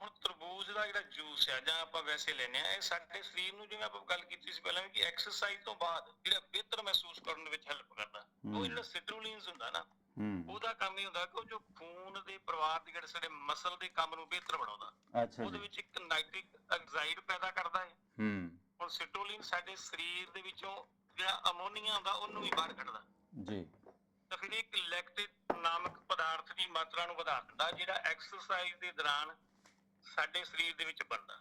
ਹੁਣ ਤਰਬੂਜ ਦਾ ਜਿਹੜਾ ਜੂਸ ਹੈ ਜਾਂ ਆਪਾਂ ਵੈਸੇ ਲੈਨੇ ਆ ਇਹ ਸਾਡੇ ਸਰੀਰ ਨੂੰ ਜਿਵੇਂ ਆਪਾਂ ਗੱਲ ਕੀਤੀ ਸੀ ਪਹਿਲਾਂ ਵੀ ਕਿ ਐਕਸਰਸਾਈਜ਼ ਤੋਂ ਬਾਅਦ ਜਿਹੜਾ ਬਿਹਤਰ ਮਹਿਸੂਸ ਕਰਨ ਦੇ ਵਿੱਚ ਹੈਲਪ ਕਰਦਾ। ਉਹ ਜਿਹੜਾ ਸਿਟਰੂਲਿਨਸ ਹੁੰਦਾ ਨਾ ਹੂੰ। ਉਹਦਾ ਕੰਮ ਇਹ ਹੁੰਦਾ ਕਿ ਉਹ ਜੋ ਖੂਨ ਦੇ ਪ੍ਰਵਾਹ ਦੇ ਜਿਹੜੇ ਸਾਡੇ ਮਸਲ ਦੇ ਕੰਮ ਨੂੰ ਬਿਹਤਰ ਬਣਾਉਂਦਾ। ਅੱਛਾ ਉਹਦੇ ਜੀ। ਵਿੱਚ ਇੱਕ ਨਾਈਟ੍ਰਿਕ ਆਕਸਾਈਡ ਪੈਦਾ ਕਰਦਾ ਹੈ ਹੂੰ। ਹੁਣ ਸਿਟੋਲਿਨ ਸਾਡੇ ਸਰੀਰ ਦੇ ਵਿੱਚੋਂ ਜਿਹੜਾ ਅਮੋਨੀਆ ਹੁੰਦਾ ਉਹਨੂੰ ਵੀ ਬਾਹਰ ਕੱਢਦਾ। ਜੀ। ਇੱਕ ਲੈਕਟਿਕ ਨਾਮਕ ਪਦਾਰਥ ਦੀ ਮਾਤਰਾ ਨੂੰ ਵਧਾ ਦਿੰਦਾ ਜਿਹੜਾ ਐਕਸਰਸਾਈਜ਼ ਦੇ ਦੌਰਾਨ ਸਾਡੇ ਸਰੀਰ ਦੇ ਵਿੱਚ ਬਣਦਾ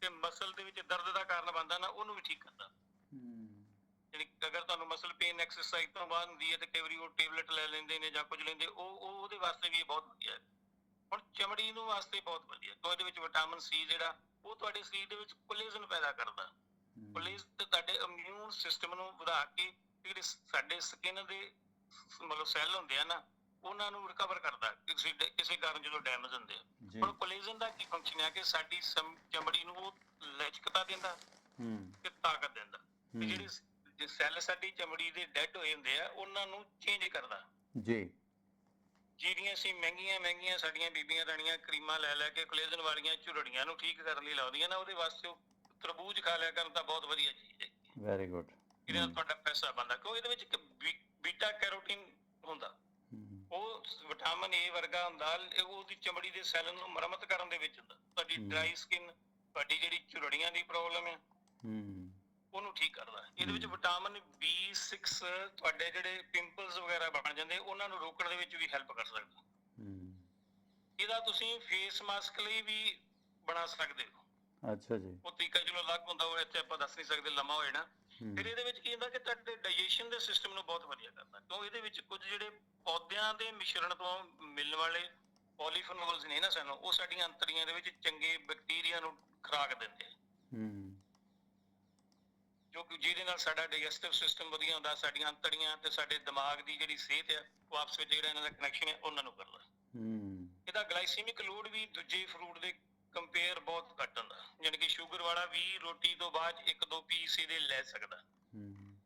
ਤੇ ਮਸਲ ਦੇ ਵਿੱਚ ਦਰਦ ਦਾ ਕਾਰਨ ਬਣਦਾ ਨਾ ਉਹਨੂੰ ਵੀ ਠੀਕ ਕਰਦਾ। ਯਾਨੀ ਅਗਰ ਤੁਹਾਨੂੰ ਮਸਲ ਪੇਨ ਐਕਸਰਸਾਈਜ਼ ਤੋਂ ਬਾਅਦ ਹੁੰਦੀ ਹੈ ਤੇ ਕਈ ਵਾਰੀ ਉਹ ਟੇਬਲੇਟ ਲੈ ਲੈਂਦੇ ਨੇ ਜਾਂ ਕੁਝ ਲੈਂਦੇ ਉਹ ਉਹ ਉਹਦੇ ਵਾਸਤੇ ਵੀ ਬਹੁਤ ਵਧੀਆ ਹੈ। ਹੁਣ ਚਮੜੀ ਨੂੰ ਵਾਸਤੇ ਬਹੁਤ ਵਧੀਆ ਕਿਉਂ ਇਹਦੇ ਵਿੱਚ ਵਿਟਾਮਿਨ ਸੀ ਜਿਹੜਾ ਉਹ ਤੁਹਾਡੇ ਸਰੀਰ ਦੇ ਵਿੱਚ ਕੋਲੇਜਨ ਪੈਦਾ ਕਰਦਾ। ਤੇ ਤੁਹਾਡੇ ਇਮਿਊਨ ਸਿਸਟਮ ਨੂੰ ਵਧਾ ਕੇ ਜਿਹੜੇ ਸਾਡੇ ਸਕਿਨ ਦੇ ਮਤਲਬ ਸੈੱਲ ਹੁੰਦੇ ਆ ਨਾ ਉਹਨਾਂ ਨੂੰ ਰਿਕਵਰ ਕਰਦਾ ਕਿਸੇ ਕਿਸੇ ਕਾਰਨ ਜਦੋਂ ਡੈਮੇਜ ਹੁੰਦੇ ਆ। ਹੁਣ ਕੋਲੇਜਨ ਦਾ ਕੀ ਫੰਕਸ਼ਨ ਹੈ ਕਿ ਸਾਡੀ ਚਮੜੀ ਨੂੰ ਉਹ ਲਚਕਤਾ ਦਿੰਦਾ ਹੂੰ। ਤੇ ਤਾਕਤ ਦਿੰਦਾ। ਤੇ ਜਿਹੜੇ ਸੈੱਲ ਸਾਡੀ ਚਮੜੀ ਦੇ ਡੈਡ ਹੋਏ ਹੁੰਦੇ ਆ ਉਹਨਾਂ ਨੂੰ ਚੇਂਜ ਕਰਦਾ। ਜੀ। ਜਿਹੜੀਆਂ ਅਸੀਂ ਮਹਿੰਗੀਆਂ ਮਹਿੰਗੀਆਂ ਸਾਡੀਆਂ ਬੀਬੀਆਂ ਰਾਣੀਆਂ ਕਰੀਮਾਂ ਲੈ ਲੈ ਕੇ ਕੋਲੇਜਨ ਵਾਲੀਆਂ ਝੁਰੜੀਆਂ ਨੂੰ ਠੀਕ ਕਰਨ ਲਈ ਲਾਉਂਦੀਆਂ ਨਾ ਉਹਦੇ ਵਾਸਤੇ ਉਹ ਤਰਬੂਜ ਖਾ ਲਿਆ ਕਰਨ ਤਾਂ ਬਹੁਤ ਵਧੀਆ ਚੀਜ਼ ਹੈ। ਵੈਰੀ ਗੁੱਡ ਇਹਦੇ ਨਾਲ ਤੁਹਾਡਾ ਪੈਸਾ ਬਣਦਾ ਕਿਉਂ ਇਹਦੇ ਵਿੱਚ ਇੱਕ ਬੀਟਾ ਕੈਰੋਟਿਨ ਹੁੰਦਾ। ਉਹ ਵਿਟਾਮਿਨ ਏ ਵਰਗਾ ਹੁੰਦਾ ਇਹ ਉਹਦੀ ਚਮੜੀ ਦੇ ਸੈੱਲ ਨੂੰ ਮੁਰੰਮਤ ਕਰਨ ਦੇ ਵਿੱਚ ਹੁੰਦਾ। ਤੁਹਾਡੀ। ਡਰਾਈ ਸਕਿਨ ਤੁਹਾਡੀ ਜਿਹੜੀ ਝੁਰੜੀਆਂ ਦੀ ਪ੍ਰੋਬਲਮ ਹੈ ਹੂੰ। ਉਹਨੂੰ ਠੀਕ ਕਰਦਾ ਇਹਦੇ ਵਿੱਚ। ਵਿਟਾਮਿਨ B6 ਤੁਹਾਡੇ ਜਿਹੜੇ ਪਿੰਪਲਸ ਵਗੈਰਾ ਬਣ ਜਾਂਦੇ ਉਹਨਾਂ ਨੂੰ ਰੋਕਣ ਦੇ ਵਿੱਚ ਵੀ ਹੈਲਪ ਕਰ ਸਕਦਾ ਹੂੰ। ਇਹਦਾ ਤੁਸੀਂ ਫੇਸ ਮਾਸਕ ਲਈ ਵੀ ਬਣਾ ਸਕਦੇ ਹੋ। ਅੱਛਾ ਜੀ। ਉਹ ਤਰੀਕਾ ਚਲੋ ਅਲੱਗ ਹੁੰਦਾ ਉਹ ਇੱਥੇ ਆਪਾਂ ਦੱਸ ਨਹੀਂ ਸਕਦੇ ਲੰਮਾ ਹੋ ਜਾਣਾ। ਹੂੰ, ਫਿਰ ਇਹਦੇ ਵਿੱਚ ਕੀ ਹੁੰਦਾ ਕਿ ਤੁਹਾਡੇ ਡਾਈਜੈਸ਼ਨ ਦੇ ਸਿਸਟਮ ਨੂੰ ਬਹੁਤ ਵਧੀਆ ਕਰਦਾ। ਕਿਉਂ ਇਹਦੇ ਵਿੱਚ ਕੁਝ ਜਿਹੜੇ ਪੌਦਿਆਂ ਦੇ ਮਿਸ਼ਰਣ ਤੋਂ ਮਿਲਣ ਵਾਲੇ ਪੋਲੀਫੀਨੋਲਸ ਨੇ ਨਾ ਸਾਨੂੰ ਉਹ ਸਾਡੀਆਂ ਅੰਤੜੀਆਂ ਦੇ ਵਿੱਚ ਚੰਗੇ ਬੈਕਟੀਰੀਆ ਨੂੰ ਖੁਰਾਕ ਦਿੰਦੇ ਹੂੰ। ਜੋ ਕਿ ਜਿਹਦੇ ਨਾਲ ਸਾਡਾ ਡਾਈਜੈਸਟਿਵ ਸਿਸਟਮ ਵਧੀਆ ਹੁੰਦਾ ਸਾਡੀਆਂ ਅੰਤੜੀਆਂ ਤੇ ਸਾਡੇ ਦਿਮਾਗ ਦੀ ਜਿਹੜੀ ਸਿਹਤ ਹੈ ਉਹ ਆਪਸ ਵਿੱਚ ਜਿਹੜਾ ਇਹਨਾਂ ਦਾ ਕਨੈਕਸ਼ਨ ਹੈ ਉਹਨਾਂ ਨੂੰ ਕਰਦਾ। ਹੂੰ। ਇਹਦਾ ਗਲਾਈਸੀਮਿਕ ਲੋਡ ਵੀ ਦੂਜੇ ਫਰੂਟ ਦੇ ਕੰਪੇਅਰ ਬਹੁਤ ਘੱਟ ਹੁੰਦਾ। ਯਾਨੀ ਕਿ ਸ਼ੂਗਰ ਵਾਲਾ ਵੀ ਰੋਟੀ ਤੋਂ ਬਾਅਦ ਇੱਕ ਦੋ ਪੀਸ ਇਹਦੇ ਲੈ ਸਕਦਾ। ਹੂੰ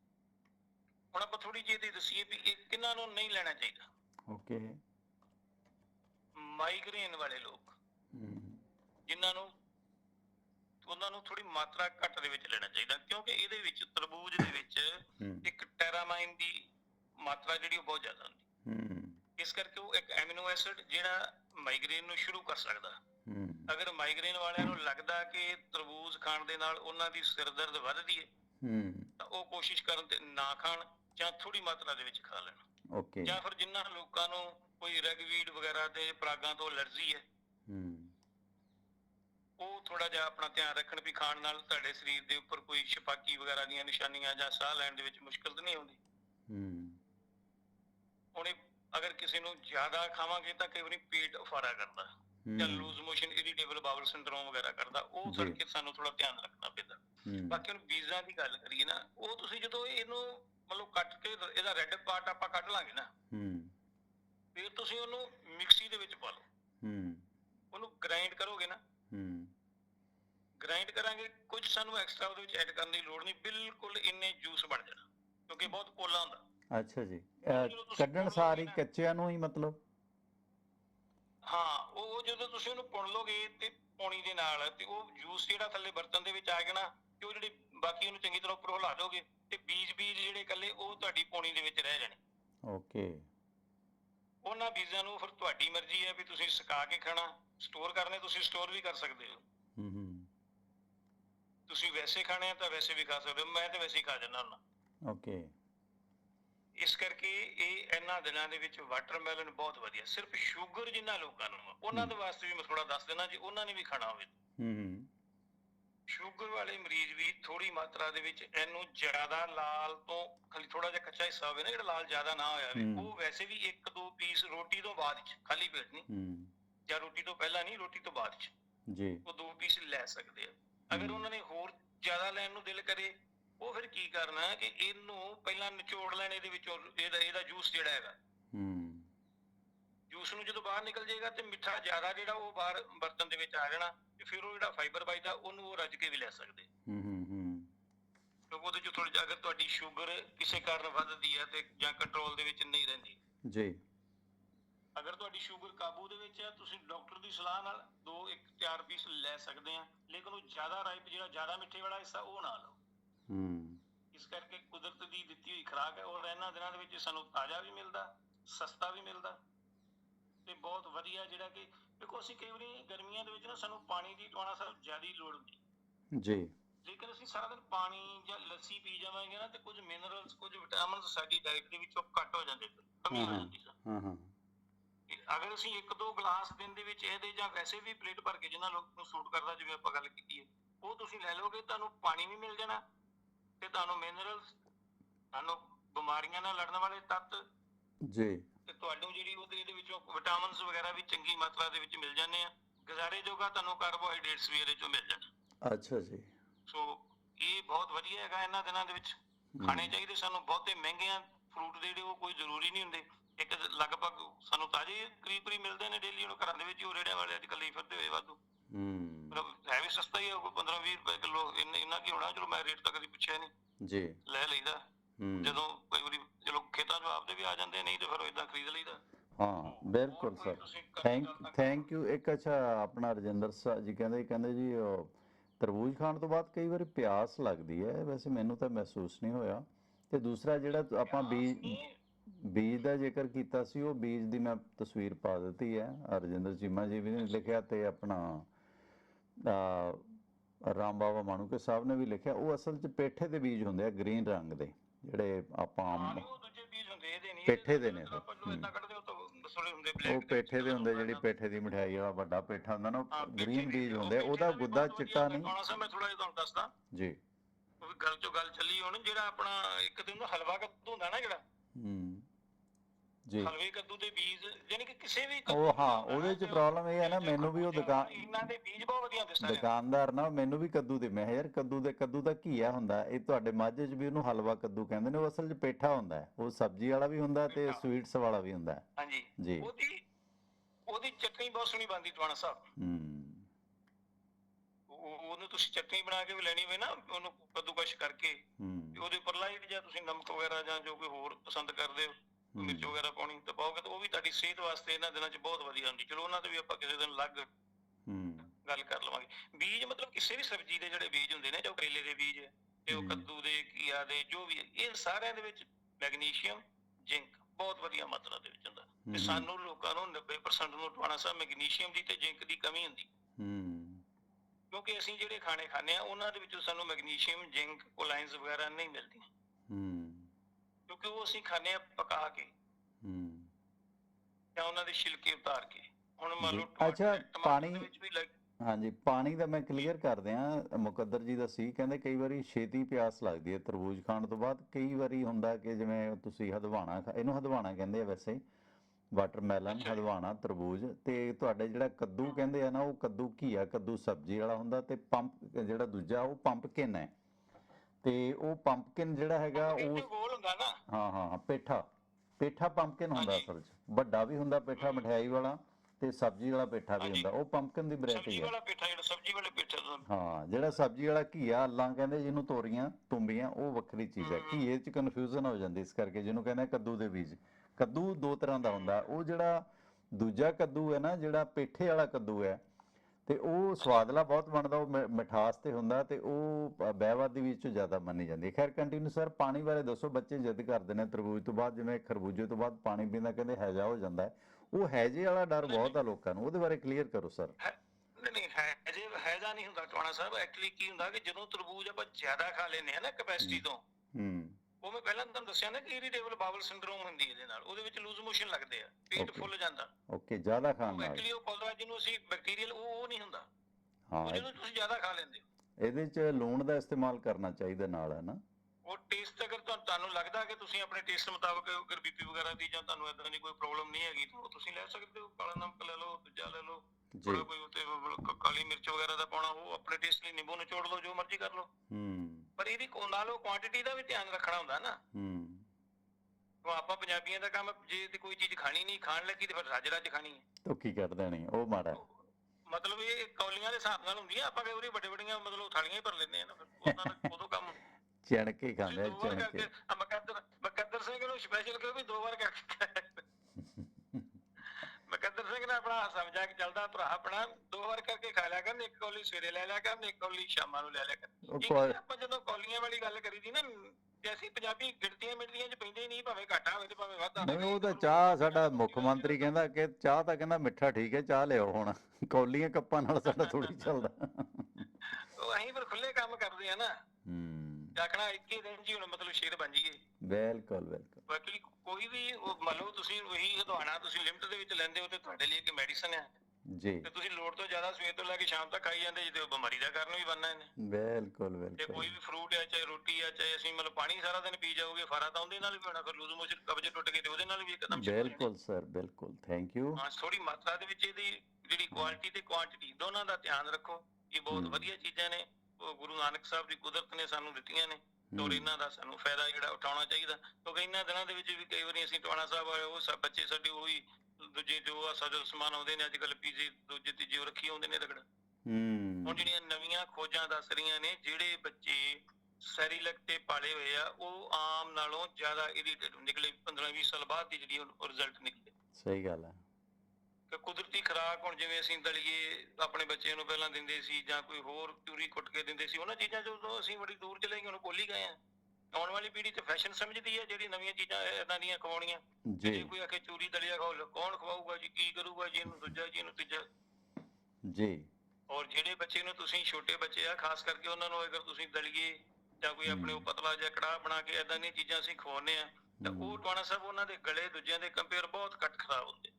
ਹੁਣ ਆਪਾਂ ਥੋੜੀ ਜਿਹੀ ਇਹਦੀ ਦੱਸੀਏ ਵੀ ਇਹ ਕਿਹਨਾਂ ਨੂੰ ਨਹੀਂ ਲੈਣਾ ਚਾਹੀਦਾ। ਓਕੇ ਮਾਈਗ੍ਰੇਨ ਵਾਲੇ ਲੋਕ। ਹੂੰ ਜਿਨ੍ਹਾਂ ਨੂੰ ਉਹਨਾਂ ਨੂੰ ਥੋੜੀ ਮਾਤਰਾ ਘੱਟ ਦੇ ਵਿੱਚ ਲੈਣਾ ਚਾਹੀਦਾ। ਕਿਉਂਕਿ ਇਹਦੇ ਵਿੱਚ ਤਰਬੂਜ ਦੇ ਵਿੱਚ ਇੱਕ ਟੈਰਾਮਾਈਨ ਦੀ ਮਾਤਰਾ ਜਿਹੜੀ ਉਹ ਬਹੁਤ ਜ਼ਿਆਦਾ ਹੁੰਦੀ। ਹੂੰ। ਇਸ ਕਰਕੇ ਉਹ ਇੱਕ ਐਮੀਨੋ ਐਸਿਡ ਜਿਹੜਾ ਮਾਈਗ੍ਰੇਨ ਨੂੰ ਸ਼ੁਰੂ ਕਰ ਸਕਦਾ। ਅਗਰ ਮਾਈਗ੍ਰੇਨ ਵਾਲਿਆਂ ਨੂੰ ਲੱਗਦਾ ਕਿ ਤਰਬੂਜ ਖਾਣ ਦੇ ਨਾਲ ਉਹਨਾਂ ਦੀ ਸਿਰ ਦਰਦ ਵੱਧਦੀ ਹੈ ਹੂੰ। ਤਾਂ ਉਹ ਕੋਸ਼ਿਸ਼ ਕਰਨ ਤੇ ਨਾ ਖਾਣ ਜਾਂ ਥੋੜੀ ਮਾਤਰਾ ਦੇ ਵਿੱਚ ਖਾ ਲੈਣ। ਓਕੇ। ਜਾਂ ਫਿਰ ਜਿਨ੍ਹਾਂ ਲੋਕਾਂ ਨੂੰ ਕੋਈ ਰੈਗਵੀਡ ਵਗੈਰਾ ਦੇ ਪਰਾਗਾਂ ਤੋਂ ਅਲਰਜੀ ਹੈ ਹੂੰ। ਉਹ ਥੋੜਾ ਜਿਹਾ ਆਪਣਾ ਧਿਆਨ ਰੱਖਣ ਵੀ ਖਾਣ ਨਾਲ ਤੁਹਾਡੇ ਸਰੀਰ ਦੇ ਉੱਪਰ ਕੋਈ ਛਪਾਕੀ ਵਗੈਰਾ ਦੀਆਂ ਨਿਸ਼ਾਨੀਆਂ ਜਾਂ ਸਾਹ ਲੈਣ ਦੇ ਵਿੱਚ ਮੁਸ਼ਕਲ ਤਾਂ ਨਹੀਂ ਆਉਂਦੀ। ਹੂੰ। ਹੁਣ ਅਗਰ ਕਿਸੇ ਨੂੰ ਜ਼ਿਆਦਾ ਖਾਵਾਂਗੇ ਤਾਂ ਕਈ ਵਾਰੀ ਪੇਟ ਉਫਾਰਾ ਕਰਦਾ। ਜਾਂ loose motion irritable bowel syndrome ਵਗੈਰਾ ਕਰਦਾ ਉਹ। ਕਰਕੇ ਸਾਨੂੰ ਥੋੜਾ ਧਿਆਨ ਰੱਖਣਾ ਪੈਂਦਾ। ਬਾਕੀ ਹੁਣ ਬੀਜਾਂ ਦੀ ਗੱਲ ਕਰੀਏ ਨਾ ਉਹ ਤੁਸੀਂ ਜਦੋਂ ਇਹਨੂੰ ਮਤਲਬ ਕੱਟ ਕੇ ਇਹਦਾ ਰੈੱਡ ਪਾਰਟ ਆਪਾਂ ਕੱਢ ਲਾਂਗੇ ਨਾ ਹੂੰ। ਫਿਰ ਤੁਸੀਂ ਉਹਨੂੰ ਮਿਕਸੀ ਦੇ ਵਿੱਚ ਪਾ ਲਓ। ਹੂੰ। ਉਹਨੂੰ ਗ੍ਰਾਈਂਡ ਕਰੋਗੇ ਨਾ ਹੂੰ। ਗ੍ਰਾਈਂਡ ਕਰਾਂਗੇ ਕੁਝ ਸਾਨੂੰ ਐਕਸਟਰਾ ਉਹਦੇ ਵਿੱਚ ਐਡ ਕਰਨ ਦੀ ਲੋੜ ਨਹੀਂ ਬਿਲਕੁਲ ਇੰਨੇ ਜੂਸ ਬਣ ਜਾਣਾ ਕਿਉਂਕਿ ਬਹੁਤ ਪੋਲਾ ਹੁੰਦਾ। ਅੱਛਾ ਜੀ। ਕੱਢਣ ਸਾਰ ਕੱਚਿਆਂ ਨੂੰ ਹੀ ਮਤਲਬ? ਹਾਂ ਉਹ ਜਦੋਂ ਤੁਸੀਂ ਉਹਨੂੰ ਪੁਣ ਲੋਗੇ ਤੇ ਪਾਣੀ ਦੇ ਨਾਲ ਤੇ ਉਹ ਜੂਸ ਜਿਹੜਾ ਥੱਲੇ ਬਰਤਨ ਦੇ ਵਿੱਚ ਆ ਗਿਆ ਨਾ ਤੇ ਉਹ ਜਿਹੜੇ ਬਾਕੀ ਉਹਨੂੰ ਚੰਗੀ ਤਰ੍ਹਾਂ ਉੱਪਰ ਹਿਲਾ ਦੋਗੇ ਤੇ ਬੀਜ ਬੀਜ ਜਿਹੜੇ ਇਕੱਲੇ ਉਹ ਤੁਹਾਡੀ ਪਾਣੀ ਦੇ ਵਿੱਚ ਰਹਿ ਜਾਣੇ। ਓਕੇ। ਉਹਨਾਂ ਬੀਜਾਂ ਨੂੰ ਫਿਰ ਤੁਹਾਡੀ ਮਰਜ਼ੀ ਹੈ ਵੀ ਤੁਸੀਂ ਸੁਕਾ ਕੇ ਖਾਣਾ ਸਟੋਰ ਕਰਨੇ ਤੁਸੀਂ ਸਟੋਰ ਵੀ ਕਰ ਸਕਦੇ ਹੋ। ਹੂੰ ਹੂੰ। ਤੁਸੀਂ ਵੈਸੇ ਖਾਣੇ ਆ ਤਾਂ ਵੈਸੇ ਵੀ ਖਾ ਸਕਦੇ ਹੋ ਮੈਂ ਤਾਂ ਵੈਸੇ ਹੀ ਖਾ ਜਾਂਦਾ ਹੁੰਦਾ। ਓਕੇ। ਇਸ ਕਰਕੇ ਇਹ ਇਹਨਾਂ ਦਿਨਾਂ ਦੇ ਵਿੱਚ ਵਾਟਰਮੈਲਨ ਬਹੁਤ ਵਧੀਆ ਸਿਰਫ ਸ਼ੂਗਰ ਜਿਨ੍ਹਾਂ ਲੋਕਾਂ ਨੂੰ ਉਹਨਾਂ ਦੇ ਵਾਸਤੇ ਵੀ ਮੈਂ ਥੋੜਾ ਦੱਸ ਦੇਣਾ ਜੇ ਉਹਨਾਂ ਨੇ ਵੀ ਖਾਣਾ ਹੋਵੇ। ਹੂੰ ਹੂੰ। ਸ਼ੂਗਰ ਵਾਲੇ ਮਰੀਜ਼ ਵੀ ਥੋੜੀ ਮਾਤਰਾ ਦੇ ਵਿੱਚ ਇਹਨੂੰ ਜ਼ਿਆਦਾ ਲਾਲ ਤੋਂ ਖਾਲੀ ਥੋੜਾ ਜਿਹਾ ਕੱਚਾ ਹਿੱਸਾ ਹੋਵੇ ਨਾ ਜਿਹੜਾ ਲਾਲ ਜ਼ਿਆਦਾ ਨਾ ਹੋਇਆ ਹੋਵੇ। ਉਹ ਵੈਸੇ ਵੀ ਇੱਕ ਦੋ ਪੀਸ ਰੋਟੀ ਤੋਂ ਬਾਅਦ ਚ ਖਾਲੀ ਪੇਟ ਨਹੀਂ। ਹੂੰ। ਜਾਂ ਰੋਟੀ ਤੋਂ ਪਹਿਲਾਂ ਨਹੀਂ ਰੋਟੀ ਤੋਂ ਬਾਅਦ ਚ। ਜੀ। ਉਹ ਦੋ ਪੀਸ ਲੈ ਸਕਦੇ ਆ। ਅਗਰ। ਉਹਨਾਂ ਨੇ ਹੋਰ ਜ਼ਿਆਦਾ ਲੈਣ ਨੂੰ ਦਿਲ ਕਰੇ ਉਹ ਫਿਰ ਕੀ ਕਰਨਾ ਕਿ ਇਹਨੂੰ ਪਹਿਲਾਂ ਨਿਚੋੜ ਲੈਣ ਇਹਦੇ ਵਿੱਚੋਂ ਇਹਦਾ ਇਹਦਾ ਜੂਸ ਜਿਹੜਾ ਹੈਗਾ। ਹੂੰ। ਜੂਸ ਨੂੰ ਜਦੋਂ ਬਾਹਰ ਨਿਕਲ ਜਾਏਗਾ ਤੇ ਮਿੱਠਾ ਜ਼ਿਆਦਾ ਜਿਹੜਾ ਉਹ ਬਾਹਰ ਬਰਤਨ ਦੇ ਵਿੱਚ ਆ ਜਾਣਾ ਤੇ ਫਿਰ ਉਹ ਜਿਹੜਾ ਫਾਈਬਰ ਬਚਦਾ ਉਹਨੂੰ ਉਹ ਰੱਜ ਕੇ ਵੀ ਲੈ ਸਕਦੇ। ਹੂੰ ਹੂੰ ਹੂੰ। ਕਿਉਂਕਿ ਉਹਦੇ ਚ ਥੋੜੀ ਅਗਰ ਤੁਹਾਡੀ ਸ਼ੂਗਰ ਕਿਸੇ ਕਾਰਨ ਵੱਧਦੀ ਹੈ ਤੇ ਜਾਂ ਕੰਟਰੋਲ ਦੇ ਵਿੱਚ ਨਹੀਂ ਰਹਿੰਦੀ। ਜੀ। ਅਗਰ ਤੁਹਾਡੀ ਸ਼ੂਗਰ ਕਾਬੂ ਦੇ ਵਿੱਚ ਹੈ ਤੁਸੀਂ ਡਾਕਟਰ ਦੀ ਸਲਾਹ ਨਾਲ ਦੋ ਇੱਕ ਚਾਰ ਪੀਸ ਲੈ ਸਕਦੇ ਆ ਲੇਕਿਨ ਉਹ ਜ਼ਿਆਦਾ ਰਾਈਪ ਜਿਹੜਾ ਜ਼ਿਆਦਾ ਮਿੱਠੇ ਵਾਲਾ ਹਿੱਸਾ ਉਹ ਨਾ ਲਓ। ਹੂੰ। ਇਸ ਕਰਕੇ ਕੁਦਰਤ ਦੀ ਦਿੱਤੀ ਹੋਈ ਖੁਰਾਕ ਹੈ ਔਰ ਇਹਨਾਂ ਦਿਨਾਂ ਦੇ ਵਿੱਚ ਸਾਨੂੰ ਤਾਜ਼ਾ ਵੀ ਮਿਲਦਾ ਸਸਤਾ ਵੀ ਮਿਲਦਾ। ਤੇ ਬਹੁਤ ਵਧੀਆ ਜਿਹੜਾ ਕਿ ਦੇਖੋ ਅਸੀਂ ਕਈ ਵਾਰੀ ਗਰਮੀਆਂ ਦੇ ਵਿੱਚ ਨਾ ਸਾਨੂੰ ਪਾਣੀ ਦੀ ਟਵਾਣਾ ਸਾਹਿਬ ਜ਼ਿਆਦਾ ਲੋੜ ਹੁੰਦੀ। ਜੀ। ਜੇਕਰ ਅਸੀਂ ਸਾਰਾ ਦਿਨ ਪਾਣੀ ਜਾਂ ਲੱਸੀ ਪੀ ਜਾਵਾਂਗੇ ਨਾ ਤੇ ਕੁਝ ਮਿਨਰਲਸ ਕੁਝ ਵਿਟਾਮਿਨਸ ਸਾਡੀ ਡਾਈਟ ਦੇ ਵਿੱਚੋਂ ਘੱਟ ਹੋ ਜਾਂਦੇ ਕਮੀ ਹੋ ਹਾਂ, ਹਾਂ। ਜਾਂਦੀ ਹਾਂ ਹਾਂ। ਤੇ ਅਗਰ ਅਸੀਂ ਇੱਕ ਦੋ ਗਲਾਸ ਦਿਨ ਦੇ ਵਿੱਚ ਇਹਦੇ ਜਾਂ ਵੈਸੇ ਵੀ ਪਲੇਟ ਭਰ ਕੇ ਜਿਨ੍ਹਾਂ ਲੋਕ ਨੂੰ ਸੂਟ ਕਰਦਾ ਜਿਵੇਂ ਆਪਾਂ ਗੱਲ ਕੀਤੀ ਹੈ ਉਹ ਤੁਸੀਂ ਲੈ ਲਓਗੇ ਤੁਹਾਨੂੰ ਪਾਣੀ ਵੀ ਮਿਲ ਜਾਣਾ ਤੇ ਤੁਹਾਨੂੰ ਮਿਨਰਲਸ ਤੁਹਾਨੂੰ ਬਿਮਾਰੀਆਂ ਨਾਲ ਲੜਨ ਵਾਲੇ ਤੱਤ ਜੀ। ਤੇ ਤੁਹਾਨੂੰ ਜਿਹੜੀ ਉਹਦੇ ਇਹਦੇ ਵਿੱਚੋਂ ਵਿਟਾਮਿਨਸ ਵਗੈਰਾ ਵੀ ਚੰਗੀ ਮਾਤਰਾ ਦੇ ਵਿੱਚ ਮਿਲ ਜਾਂਦੇ ਆ। ਗੁਜ਼ਾਰੇ ਜੋਗਾ ਤੁਹਾਨੂੰ ਕਾਰਬੋਹਾਈਡਰੇਟਸ ਵੀ ਇਹਦੇ ਚੋਂ ਮਿਲ ਜਾਣ। ਅੱਛਾ ਜੀ। ਸੋ ਇਹ ਬਹੁਤ ਵਧੀਆ ਹੈਗਾ ਇਹਨਾਂ ਦਿਨਾਂ ਦੇ ਵਿੱਚ। ਖਾਣੇ ਚਾਹੀਦੇ ਸਾਨੂੰ ਬਹੁਤੇ ਮਹਿੰਗੀਆਂ ਫਰੂਟ ਦੇ ਜਿਹੜੇ ਉਹ ਕੋਈ ਜ਼ਰੂਰੀ ਨਹੀਂ ਹੁੰਦੇ। ਇੱਕ ਲਗਭਗ ਸਾਨੂੰ ਤਾਜ਼ੇ ਕਰੀਬ ਕਰੀਬ ਮਿਲਦੇ ਨੇ ਡੇਲੀ ਹੁਣ ਘਰਾਂ ਦੇ ਵਿੱਚ ਹੀ ਉਹ ਰੇੜਿਆਂ ਵਾਲੇ ਅੱਜ ਕੱਲ੍ਹ ਲਈ ਫਿਰਦੇ ਹੋਏ ਵਾਧੂ। ਹੂੰ। ਹੈ ਵੀ ਸਸਤਾ ਹੀ ਆ ਕੋਈ 15 20 ਰੁਪਏ ਕਿਲੋ ਇੰਨਾ ਕੀ ਹੋਣਾ? ਚਲੋ ਮੈਂ ਰੇਟ ਤਾਂ ਕਦੀ ਪੁੱਛਿਆ ਨਹੀਂ ਜੀ। ਲੈ ਲਈਦਾ। ਜਦੋਂ ਕਈ ਵਾਰੀ ਚਲੋ ਖੇਤਾਂ 'ਚ ਆਪਦੇ ਵੀ ਆ ਜਾਂਦੇ ਨਹੀਂ ਤੇ ਫਿਰ ਇਦਾਂ ਖਰੀਦ ਲਈਦਾ। ਹਾਂ ਬਿਲਕੁਲ ਸਰ। Thank thank you. ਇੱਕ ਅੱਛਾ ਆਪਣਾ ਰਜਿੰਦਰ ਸਰ ਜੀ ਕਹਿੰਦੇ ਕਹਿੰਦੇ ਜੀ ਉਹ ਤਰਬੂਜ ਖਾਣ ਤੋਂ ਬਾਅਦ ਕਈ ਵਾਰੀ ਪਿਆਸ ਲੱਗਦੀ ਹੈ ਵੈਸੇ ਮੈਨੂੰ ਤਾਂ ਮਹਿਸੂਸ ਨਹੀਂ ਹੋਇਆ। ਤੇ ਦੂਸਰਾ ਜਿਹੜਾ ਆਪਾਂ ਬੀਜ ਬੀਜ ਦਾ ਜ਼ਿਕਰ ਕੀਤਾ ਸੀ ਉਹ ਬੀਜ ਦੀ ਮੈਂ ਤਸਵੀਰ ਪਾ ਦਿੱਤੀ ਹੈ। ਰਜਿੰਦਰ ਚੀਮਾ ਜੀ ਵੀ ਨੇ ਲਿਖਿਆ ਤੇ ਆਪਣਾ ਰਾਮ ਬਾਬਾ ਮਾਨੂਕੇ ਸਾਹਿਬ ਨੇ ਵੀ ਲਿਖਿਆ ਉਹ ਅਸਲ 'ਚ ਪੇਠੇ ਦੇ ਬੀਜ ਹੁੰਦੇ ਆ ਗ੍ਰੀਨ ਰੰਗ ਦੇ ਜਿਹੜੇ ਆਪਾਂ ਆਮ ਪੇਠੇ ਦੇ ਨੇ ਉਹ। ਪੇਠੇ ਦੇ ਹੁੰਦੇ ਜਿਹੜੀ ਪੇਠੇ ਦੀ ਮਠਿਆਈ ਵਾਲਾ ਵੱਡਾ ਪੇਠਾ ਹੁੰਦਾ ਨਾ ਗ੍ਰੀਨ ਬੀਜ ਹੁੰਦੇ ਉਹਦਾ ਗੁੱਦਾ ਚਿੱਟਾ ਨਹੀਂ। ਮੈਂ ਥੋੜਾ ਜਿਹਾ ਤੁਹਾਨੂੰ ਦੱਸਦਾ। ਜੀ। ਗੱਲ ਚੋਂ ਗੱਲ ਚੱਲੀ ਹੁਣ ਜਿਹੜਾ ਆਪਣਾ ਇੱਕ ਦਿਨ ਦਾ ਹਲਵਾ ਕੱਦੂ ਹੁੰਦਾ ਨਾ ਜਿਹੜਾ ਹੂੰ। ਜੀ। ਹਲਵੇ ਕੱਦੂ ਦੇ ਬੀਜ ਯਾਨੀ ਕਿ ਕਿਸੇ ਵੀ ਉਹ ਹਾਂ ਹੁੰਦਾ ਉਹਦੇ ਚ ਪ੍ਰੋਬਲਮ ਇਹ ਹੈ ਨਾ ਮੈਨੂੰ ਵੀ ਉਹ ਦੁਕਾਨ ਇਹਨਾਂ ਦੇ ਬੀਜ ਬਹੁਤ ਵਧੀਆ ਹੁੰਦੇ ਸਾਰੇ ਦੁਕਾਨਦਾਰ ਨਾ ਮੈਨੂੰ ਵੀ ਕੱਦੂ ਦੇ ਮੈਂ ਯਾਰ ਕੱਦੂ ਦੇ ਕੱਦੂ ਦਾ ਘੀਆ ਹੁੰਦਾ ਇਹ ਤੁਹਾਡੇ ਮਾਝੇ 'ਚ ਵੀ ਉਹਨੂੰ ਹਲਵਾ ਕੱਦੂ ਕਹਿੰਦੇ ਨੇ ਉਹ ਅਸਲ 'ਚ ਪੇਠਾ ਹੁੰਦਾ ਉਹ ਸਬਜ਼ੀ ਵਾਲਾ ਵੀ ਹੁੰਦਾ ਤੇ। ਸਵੀਟਸ ਵਾਲਾ ਵੀ ਹੁੰਦਾ ਹਾਂਜੀ। ਜੀ। ਉਹਦੀ ਉਹਦੀ ਚਟਨੀ ਬਹੁਤ ਸੋਹਣੀ ਬਣਦੀ ਟਵਾਣਾ ਸਾਹਿਬ ਹੂੰ। ਉਹ- ਉਹਨੂੰ ਤੁਸੀਂ ਚਟਨੀ ਬਣਾ ਕੇ ਵੀ ਲੈਣੀ ਹੋਵੇ ਨਾ ਉਹਨੂੰ ਕੱਦੂਕਸ਼ ਕਰਕੇ ਤੇ ਉਹਦੇ ਉੱਪਰ ਲਾਈਟ ਜਾਂ ਤੁਸੀਂ ਨਮਕ ਵਗੈਰਾ ਜਾਂ ਜੋ ਕੋਈ ਹੋਰ ਪਸੰਦ ਕਰਦੇ ਹੂੰ। ਮਿਰਚ ਵਗੈਰਾ ਪਾਉਣੀ ਤਾਂ ਪਾਓਗੇ ਤਾਂ ਉਹ ਵੀ ਤੁਹਾਡੀ ਸਿਹਤ ਵਾਸਤੇ ਇਹਨਾਂ ਦਿਨਾਂ 'ਚ ਬਹੁਤ ਵਧੀਆ ਹੁੰਦੀ। ਚਲੋ ਉਹਨਾਂ ਤੇ ਵੀ ਆਪਾਂ ਕਿਸੇ ਦਿਨ ਅਲੱਗ ਹੂੰ। ਗੱਲ ਕਰ ਲਵਾਂਗੇ। ਬੀਜ ਮਤਲਬ ਕਿਸੇ ਵੀ ਸਬਜ਼ੀ ਦੇ ਜਿਹੜੇ ਬੀਜ ਹੁੰਦੇ ਨੇ ਜੋ ਕਰੇਲੇ ਦੇ ਬੀਜ ਤੇ ਉਹ। ਕੱਦੂ ਦੇ ਘੀਆ ਦੇ ਜੋ ਵੀ ਇਹ ਸਾਰਿਆਂ ਦੇ ਵਿੱਚ ਮੈਗਨੀਸ਼ੀਅਮ ਜ਼ਿੰਕ ਬਹੁਤ ਵਧੀਆ ਮਾਤਰਾ ਦੇ ਵਿੱਚ ਹੁੰਦਾ। ਤੇ ਸਾਨੂੰ ਲੋਕਾਂ ਨੂੰ 90% ਨੂੰ ਟਵਾਣਾ ਸਾਹਿਬ ਮੈਗਨੀਸ਼ੀਅਮ ਦੀ ਤੇ ਜ਼ਿੰਕ ਦੀ ਕਮੀ ਹੁੰਦੀ। ਹੂੰ। ਕਿਉਂਕਿ ਅਸੀਂ ਜਿਹੜੇ ਖਾਣੇ ਖਾਂਦੇ ਆ ਉਹਨਾਂ ਦੇ ਵਿੱਚੋਂ ਸਾਨੂੰ ਮੈਗਨੀਸ਼ੀਅਮ ਜ਼ਿੰਕ ਕੋਲਾਈਨਸ ਵਗੈਰਾ ਨਹੀਂ ਮਿਲਦੀਆਂ। ਹੂੰ ਕਿਉਂਕਿ ਉਹ ਅਸੀਂ ਖਾਂਦੇ ਆ ਪਕਾ ਕੇ। ਹੂੰ। ਜਾਂ ਉਹਨਾਂ ਦੇ ਛਿਲਕੇ ਉਤਾਰ ਕੇ। ਹੁਣ ਮੰਨ। ਲਓ ਅੱਛਾ, ਪਾਣੀ- ਵਿੱਚ ਵੀ ਲੱਗ- ਹਾਂਜੀ ਪਾਣੀ ਦਾ ਮੈਂ ਕਲੀਅਰ ਕਰਦੇ ਆ ਮੁਕੱਦਰ ਜੀ ਦਾ ਸੀ ਕਹਿੰਦੇ ਕਈ ਵਾਰੀ ਛੇਤੀ ਪਿਆਸ ਲੱਗਦੀ ਹੈ ਤਰਬੂਜ ਖਾਣ ਤੋਂ ਬਾਅਦ। ਕਈ ਵਾਰੀ ਹੁੰਦਾ ਕਿ ਜਿਵੇਂ ਤੁਸੀਂ ਹਦਵਾਣਾ ਇਹਨੂੰ ਹਦਵਾਣਾ ਕਹਿੰਦੇ ਆ ਵੈਸੇ। ਵਾਟਰਮੈਲਨ। ਹਦਵਾਣਾ ਤਰਬੂਜ ਤੇ ਤੁਹਾਡੇ ਜਿਹੜਾ ਕੱਦੂ ਕਹਿੰਦੇ ਆ ਨਾ ਉਹ ਕੱਦੂ ਘੀਆ ਕੱਦੂ ਸਬਜ਼ੀ ਵਾਲਾ ਹੁੰਦਾ ਤੇ ਪੰਪ ਜਿਹੜਾ ਦੂਜਾ ਉਹ ਪੰਪਕਿਨ ਹੈ। ਤੇ ਉਹ ਪੰਪਕਿਨ ਜਿਹੜਾ ਹੈਗਾ ਉਹ ਜੋ ਗੋਲ ਹੁੰਦਾ ਨਾ। ਹਾਂ ਹਾਂ ਪੇਠਾ। ਪੇਠਾ ਪੰਪਕਿਨ ਹੁੰਦਾ। ਅਸਲ 'ਚ। ਵੱਡਾ ਵੀ ਹੁੰਦਾ ਪੇਠਾ ਮਠਿਆਈ ਵਾਲਾ ਤੇ ਸਬਜ਼ੀ ਵਾਲਾ ਪੇਠਾ ਵੀ। ਹੁੰਦਾ। ਉਹ ਪੰਪਕਿਨ ਦੀ ਵੈਰਾਈਟੀ ਸਬਜ਼ੀ ਹੈ। ਵਾਲਾ ਪੇਠਾ ਜਿਹੜਾ ਸਬਜ਼ੀ ਵਾਲੇ ਪੇਠੇ ਤੋਂ ਹਾਂ ਜਿਹੜਾ ਸਬਜ਼ੀ ਵਾਲਾ ਘੀਆ ਅੱਲਾਂ ਕਹਿੰਦੇ ਜਿਹਨੂੰ ਤੋਰੀਆਂ ਤੁੰਬੀਆਂ ਉਹ ਵੱਖਰੀ ਚੀਜ਼ ਹੈ। ਘੀਏ 'ਚ ਕਨਫਿਊਜ਼ਨ ਹੋ ਜਾਂਦੀ ਇਸ ਕਰਕੇ ਜਿਹਨੂੰ ਕਹਿੰਦੇ ਕੱਦੂ ਦੇ ਬੀਜ। ਕੱਦੂ ਦੋ ਤਰ੍ਹਾਂ ਦਾ ਹੁੰਦਾ। ਉਹ ਜਿਹੜਾ ਦੂਜਾ ਕੱਦੂ ਹੈ ਨਾ ਜਿਹੜਾ ਪੇਠੇ ਵਾਲਾ ਕੱਦੂ ਹੈ ਤੇ ਉਹ ਸਵਾਦਲਾ ਬਹੁਤ ਬਣਦਾ ਉਹ ਮਿਠਾਸ ਤੇ ਹੁੰਦਾ ਤੇ ਉਹ ਬਹਿਵਾਦੀ ਵਿੱਚ ਜ਼ਿਆਦਾ ਮੰਨੀ ਜਾਂਦੀ ਹੈ। ਖੈਰ ਕੰਟੀਨਿਊ ਸਰ ਪਾਣੀ ਬਾਰੇ ਦੱਸੋ ਬੱਚੇ ਜਿੱਦ ਕਰਦੇ ਨੇ ਤਰਬੂਜ ਤੋਂ ਬਾਅਦ ਜਿਵੇਂ ਖਰਬੂਜੇ ਤੋਂ ਬਾਅਦ ਪਾਣੀ ਪੀਂਦਾ ਕਹਿੰਦੇ ਹੈਜਾ ਹੋ ਜਾਂਦਾ ਹੈ। ਉਹ ਹੈਜੇ ਵਾਲਾ ਡਰ ਬਹੁਤ ਆ ਲੋਕਾਂ ਨੂੰ ਉਹਦੇ ਬਾਰੇ ਕਲੀਅਰ ਕਰੋ ਸਰ ਨਹੀਂ ਨਹੀਂ ਹੈ ਅਜੇ ਹੈਜ਼ਾ ਨਹੀਂ ਹੁੰਦਾ ਟਵਾਣਾ ਸਾਹਿਬ ਐਕਚੁਅਲੀ ਕੀ ਹੁੰਦਾ ਕਿ ਜਦੋਂ ਤਰਬੂਜ ਆਪਾਂ ਜ਼ਿਆਦਾ ਖਾ ਲੈਂਦੇ ਆ ਨਾ ਕੈਪੈਸਿਟੀ ਤੋਂ ਉਹ ਮੈਂ ਪਹਿਲਾਂ ਤੁਹਾਨੂੰ ਦੱਸਿਆ ਨਾ ਕਿ ਇਰੀਟੇਬਲ ਬਾਵਲ ਸਿੰਡਰੋਮ ਹੁੰਦੀ ਹੈ ਇਹਦੇ ਨਾਲ ਉਹਦੇ ਵਿੱਚ ਲੂਜ਼ ਮੋਸ਼ਨ ਲੱਗਦੇ ਆ ਪੇਟ. ਫੁੱਲ ਜਾਂਦਾ। ਓਕੇ ਜ਼ਿਆਦਾ ਖਾਣ ਨਾਲ। ਐਕਚੁਅਲੀ ਉਹ ਕੋਲਰਾ ਜਿਹਨੂੰ ਅਸੀਂ ਬੈਕਟੀਰੀਅਲ ਉਹ ਉਹ ਨਹੀਂ ਹੁੰਦਾ। ਹਾਂ ਜਦੋਂ ਤੁਸੀਂ ਜ਼ਿਆਦਾ ਖਾ ਲੈਂਦੇ ਹੋ। ਇਹਦੇ ਚ ਲੂਣ ਦਾ ਇਸਤੇਮਾਲ ਕਰਨਾ ਚਾਹੀਦਾ ਨਾਲ ਹੈ ਨਾ? ਉਹ ਟੇਸਟ ਅਗਰ ਤੁਹਾਨੂੰ ਲੱਗਦਾ ਕਿ ਤੁਸੀਂ ਆਪਣੇ ਟੇਸਟ ਮੁਤਾਬਕ ਅਗਰ ਬੀਪੀ ਵਗੈਰਾ ਦੀ ਜਾਂ ਤੁਹਾਨੂੰ ਇਦਾਂ ਦੀ ਕੋਈ ਪ੍ਰੋਬਲਮ ਨਹੀਂ ਹੈਗੀ ਤਾਂ ਉਹ ਤੁਸੀਂ ਲੈ ਸਕਦੇ ਹੋ। ਕਾਲਾ ਨਮਕ ਲੈ ਲਓ ਦੂਜਾ ਲੈ ਲਓ ਜੀ। ਕੋਈ ਉੱਤੇ ਕਾਲੀ ਮਿਰਚ ਵਗੈਰਾ ਦਾ ਪਾਉਣਾ ਉਹ ਆਪਣੇ ਟੇਸਟ ਲਈ ਨਿੰਬੂ ਨਿਚੋੜ ਲਓ ਜੋ ਮਰਜ਼ੀ ਕਰ ਲਓ। ਹੂੰ। ਪਰ ਇਹਦੀ ਕੋ- ਨਾਲੋਂ ਕੁਆਂਟੀਟੀ ਦਾ ਵੀ ਧਿਆਨ ਰੱਖਣਾ ਹੁੰਦਾ ਨਾ। ਹੂੰ। ਉਹ ਆਪਾਂ ਪੰਜਾਬੀਆਂ ਦਾ ਕੰਮ ਜੇ ਤੇ ਕੋਈ ਚੀਜ਼ ਖਾਣੀ ਨਹੀਂ ਖਾਣ ਲੱਗੀ ਤੇ ਫਿਰ ਰੱਜ ਰੱਜ ਖਾਣੀ ਹੈ। ਤੋਂ ਕੀ ਕਰ ਦੇਣੀ? ਉਹ ਮਾੜਾ। ਮਤਲਬ ਇਹ ਕੌਲੀਆਂ ਦੇ ਹਿਸਾਬ ਨਾਲ ਹੁੰਦੀ ਆ ਆਪਾਂ ਕਈ ਵਾਰੀ ਵੱਡੇ ਵੱਡੀਆਂ ਮਤਲਬ ਥਾਲੀਆਂ ਹੀ ਭਰ ਲੈਂਦੇ ਆ ਨਾ ਫਿਰ। ਉਹਨਾਂ ਦਾ ਉਦੋਂ ਕੰਮ ਚਿਣ ਕੇ ਖਾਂਦੇ ਚਿਣ ਕੇ ਮਕੱਦਰ ਮਕੱਦਰ ਸਿੰਘ ਨੂੰ ਸਪੈਸ਼ਲ ਕਿਉਂ ਵੀ ਦੋ ਵਾਰ ਕਰਕੇ। ਮਕੱਦਰ ਸਿੰਘ ਨੇ ਆਪਣਾ ਸਮਝਾ ਕੇ ਚੱਲਦਾ ਭਰਾ ਆਪਣਾ ਦੋ ਵਾਰ ਕਰਕੇ ਖਾ ਲਿਆ ਕਰਨ ਇੱਕ ਕੌਲੀ ਸਵੇਰੇ ਲੈ ਲਿਆ ਕਰਨ ਇੱਕ ਕੌਲੀ ਸ਼ਾਮਾਂ ਨੂੰ ਲੈ ਲਿਆ ਕਰਨ। ਆਪਾਂ ਜਦੋਂ ਕੌਲੀਆਂ ਵਾਲੀ ਗੱਲ ਕਰੀ ਦੀ ਨਾ ਅਸੀਂ ਪੰਜਾਬੀ ਗਿਣਤੀਆਂ ਮਿਣਤੀਆਂ 'ਚ ਪੈਂਦੇ ਨਹੀਂ ਭਾਵੇਂ ਘਾਟਾ ਹੋਵੇ ਤੇ ਭਾਵੇਂ ਵਾਧਾ ਨਹੀਂ ਉਹ ਤਾਂ ਚਾਹ ਸਾਡਾ ਮੁੱਖ ਮੰਤਰੀ ਕਹਿੰਦਾ ਕਿ ਚਾਹ ਤਾਂ ਕਹਿੰਦਾ ਮਿੱਠਾ ਠੀਕ ਹੈ ਚਾਹ ਲਿਓ ਹੁਣ। ਕੌਲੀਆਂ ਕੱਪਾਂ ਨਾਲ ਸਾਡਾ ਥੋੜੀ ਚੱਲਦਾ। ਉਹ ਅਸੀਂ ਫਿਰ ਖੁੱਲੇ ਕੰਮ ਕਰਦੇ ਆ ਨਾ। ਹੂੰ। ਆਖਣਾ ਇੱਕੇ ਦਿਨ ਹੀ ਹੁਣ ਮਤਲਬ ਸ਼ੇਰ ਬਣ ਜਾਈਏ। ਬਿਲਕੁਲ ਬਿਲਕੁਲ। ਬਾਕੀ ਕੋਈ ਵੀ ਉਹ ਮੰਨ ਲਓ ਤੁਸੀਂ ਉਹੀ ਹਦਵਾਣਾ ਤੁਸੀਂ ਲਿਮਟ ਦੇ ਵਿੱਚ ਲੈਂਦੇ ਹੋ ਤੇ ਤੁਹਾਡੇ ਲਈ ਇੱਕ ਮੈਡੀਸਨ ਹੈ। ਜੀ। ਤੇ ਤੁਸੀਂ ਲੋੜ ਤੋਂ ਜ਼ਿਆਦਾ ਸਵੇਰ ਤੋਂ ਲੈ ਕੇ ਸ਼ਾਮ ਤੱਕ ਖਾਈ ਜਾਂਦੇ ਜਿੱਤੇ ਉਹ ਬਿਮਾਰੀ ਦਾ ਕਾਰਨ ਵੀ ਬਣਨਾ ਇਹਨੇ। ਬਿਲਕੁਲ ਬਿਲਕੁਲ। ਕੋਈ ਵੀ ਫਰੂਟ ਹੈ ਚਾਹੇ ਰੋਟੀ ਹੈ ਚਾਹੇ ਅਸੀਂ ਮਤਲਬ ਪਾਣੀ ਸਾਰਾ ਦਿਨ ਪੀ ਜਾਓਗੇ ਫਾਰਾ ਤਾਂ ਉਹਦੇ ਨਾਲ ਵੀ ਹੋਣਾ ਫਿਰ ਲੂਜ਼ ਮੋਸ਼ਨ ਕਬਜ਼ ਟੁੱਟ ਗਏ ਤੇ ਉਹਦੇ ਨਾਲ ਵੀ ਇੱਕਦਮ। ਬਿਲਕੁਲ ਸਰ ਬਿਲਕੁਲ। ਥੈਂਕ ਯੂ ਹਾਂ ਥੋੜੀ ਮਾਤਰਾ ਦੇ ਵਿੱਚ ਇਹਦੀ ਜਿਹੜੀ ਕੁਆਲਿਟੀ ਤੇ ਕੁਆਂਟੀਟੀ ਦੋਨਾਂ ਦਾ ਧਿਆਨ ਰੱਖੋ। ਇਹ ਬਹੁਤ। ਵਧੀਆ ਚੀਜ਼ਾਂ ਨੇ। ਉਹ ਗੁਰੂ ਨਾਨਕ ਸਾਹਿਬ ਦੀ ਕੁਦਰਤ ਨੇ ਸਾਨੂੰ ਦਿੱਤੀਆਂ ਨੇ। ਔਰ ਇਹਨਾਂ ਦਾ ਸਾਨੂੰ ਫਾਇਦਾ ਜਿਹੜਾ ਉਠਾਉਣਾ ਚਾਹੀਦਾ। ਕਿਉਂਕਿ ਇਹਨਾਂ ਦਿਨਾਂ ਦੇ ਵਿੱਚ ਵੀ ਕਈ ਵਾਰੀ ਅਸੀਂ ਟਵਾਣਾ ਸਾਹਿਬ ਵਾਲੇ ਉਹ ਸਭ ਬੱਚੇ ਸਾਡੇ ਉਹੀ ਦੂਜੇ ਜੋ ਆ ਸਜਲ ਸਮਾਨ ਆਉਂਦੇ ਨੇ ਅੱਜ ਕੱਲ ਪੀਜੀ ਦੂਜੇ ਤੀਜੇ ਰੱਖੀ ਆਉਂਦੇ ਨੇ ਰਗੜ। ਹੂੰ। ਹੁਣ ਜਿਹੜੀਆਂ ਨਵੀਆਂ ਖੋਜਾਂ ਦੱਸ ਰਹੀਆਂ ਨੇ ਜਿਹੜੇ ਬੱਚੇ ਸੈਰੀਲਕ ਤੇ ਪਾਲੇ ਹੋਏ ਆ ਉਹ ਆਮ ਨਾਲੋਂ ਜ਼ਿਆਦਾ ਇਰੀਟੇਟ ਨਿਕਲੇ 15 20 ਸਾਲ ਬਾਅਦ ਦੀ ਜਿਹੜੀ ਉਹ ਰਿਜ਼ਲਟ ਨਿਕਲੇ। ਸਹੀ ਗੱਲ ਹੈ ਕਿ ਕੁਦਰਤੀ ਖੁਰਾਕ ਹੁਣ ਜਿਵੇਂ ਅਸੀਂ ਦਲੀਏ ਆਪਣੇ ਬੱਚੇ ਨੂੰ ਪਹਿਲਾਂ ਦਿੰਦੇ ਸੀ ਜਾਂ ਕੋਈ ਹੋਰ ਚੂਰੀ ਕੁੱਟ ਕੇ ਦਿੰਦੇ ਸੀ ਉਹਨਾਂ ਚੀਜ਼ਾਂ ਜਦੋਂ ਅਸੀਂ ਬੜੀ ਦੂਰ ਚਲੇ ਗਏ ਹੁਣ ਭੁੱਲ ਹੀ ਗਏ ਆ ਆਉਣ ਵਾਲੀ ਪੀੜ੍ਹੀ ਤੇ ਫੈਸ਼ਨ ਸਮਝਦੀ ਹੈ ਜਿਹੜੀ ਨਵੀਆਂ ਚੀਜ਼ਾਂ ਇਦਾਂ ਦੀਆਂ ਖਵਾਉਣੀਆਂ। ਜੇ। ਕੋਈ ਆਖੇ ਚੂਰੀ ਦਲੀਆ ਖਾਓ ਕੌਣ ਖਵਾਊਗਾ ਜੀ ਕੀ ਕਰੂਗਾ ਜੀ ਇਹਨੂੰ ਦੂਜਾ ਜੀ ਇਹਨੂੰ ਤੀਜਾ? ਜੀ। ਔਰ ਜਿਹੜੇ ਬੱਚੇ ਨੂੰ ਤੁਸੀਂ ਛੋਟੇ ਬੱਚੇ ਆ ਖਾਸ ਕਰਕੇ ਉਹਨਾਂ ਨੂੰ ਅਗਰ ਤੁਸੀਂ ਦਲੀਏ ਜਾਂ ਕੋਈ ਆਪਣੇ ਉਹ ਪਤਲਾ ਜਿਹਾ ਕੜਾਹ ਬਣਾ ਕੇ ਇਦਾਂ ਦੀਆਂ ਚੀਜ਼ਾਂ ਅਸੀਂ ਖਵਾਉਂਦੇ ਆ ਤਾਂ ਉਹ ਟਵਾਣਾ ਸਾਹਿਬ ਉਹਨਾਂ ਦੇ ਗਲੇ ਦੂਜਿਆਂ ਦੇ ਕੰਪੇਅਰ ਬਹੁਤ ਘੱਟ ਖਰਾਬ ਹੁੰਦੇ।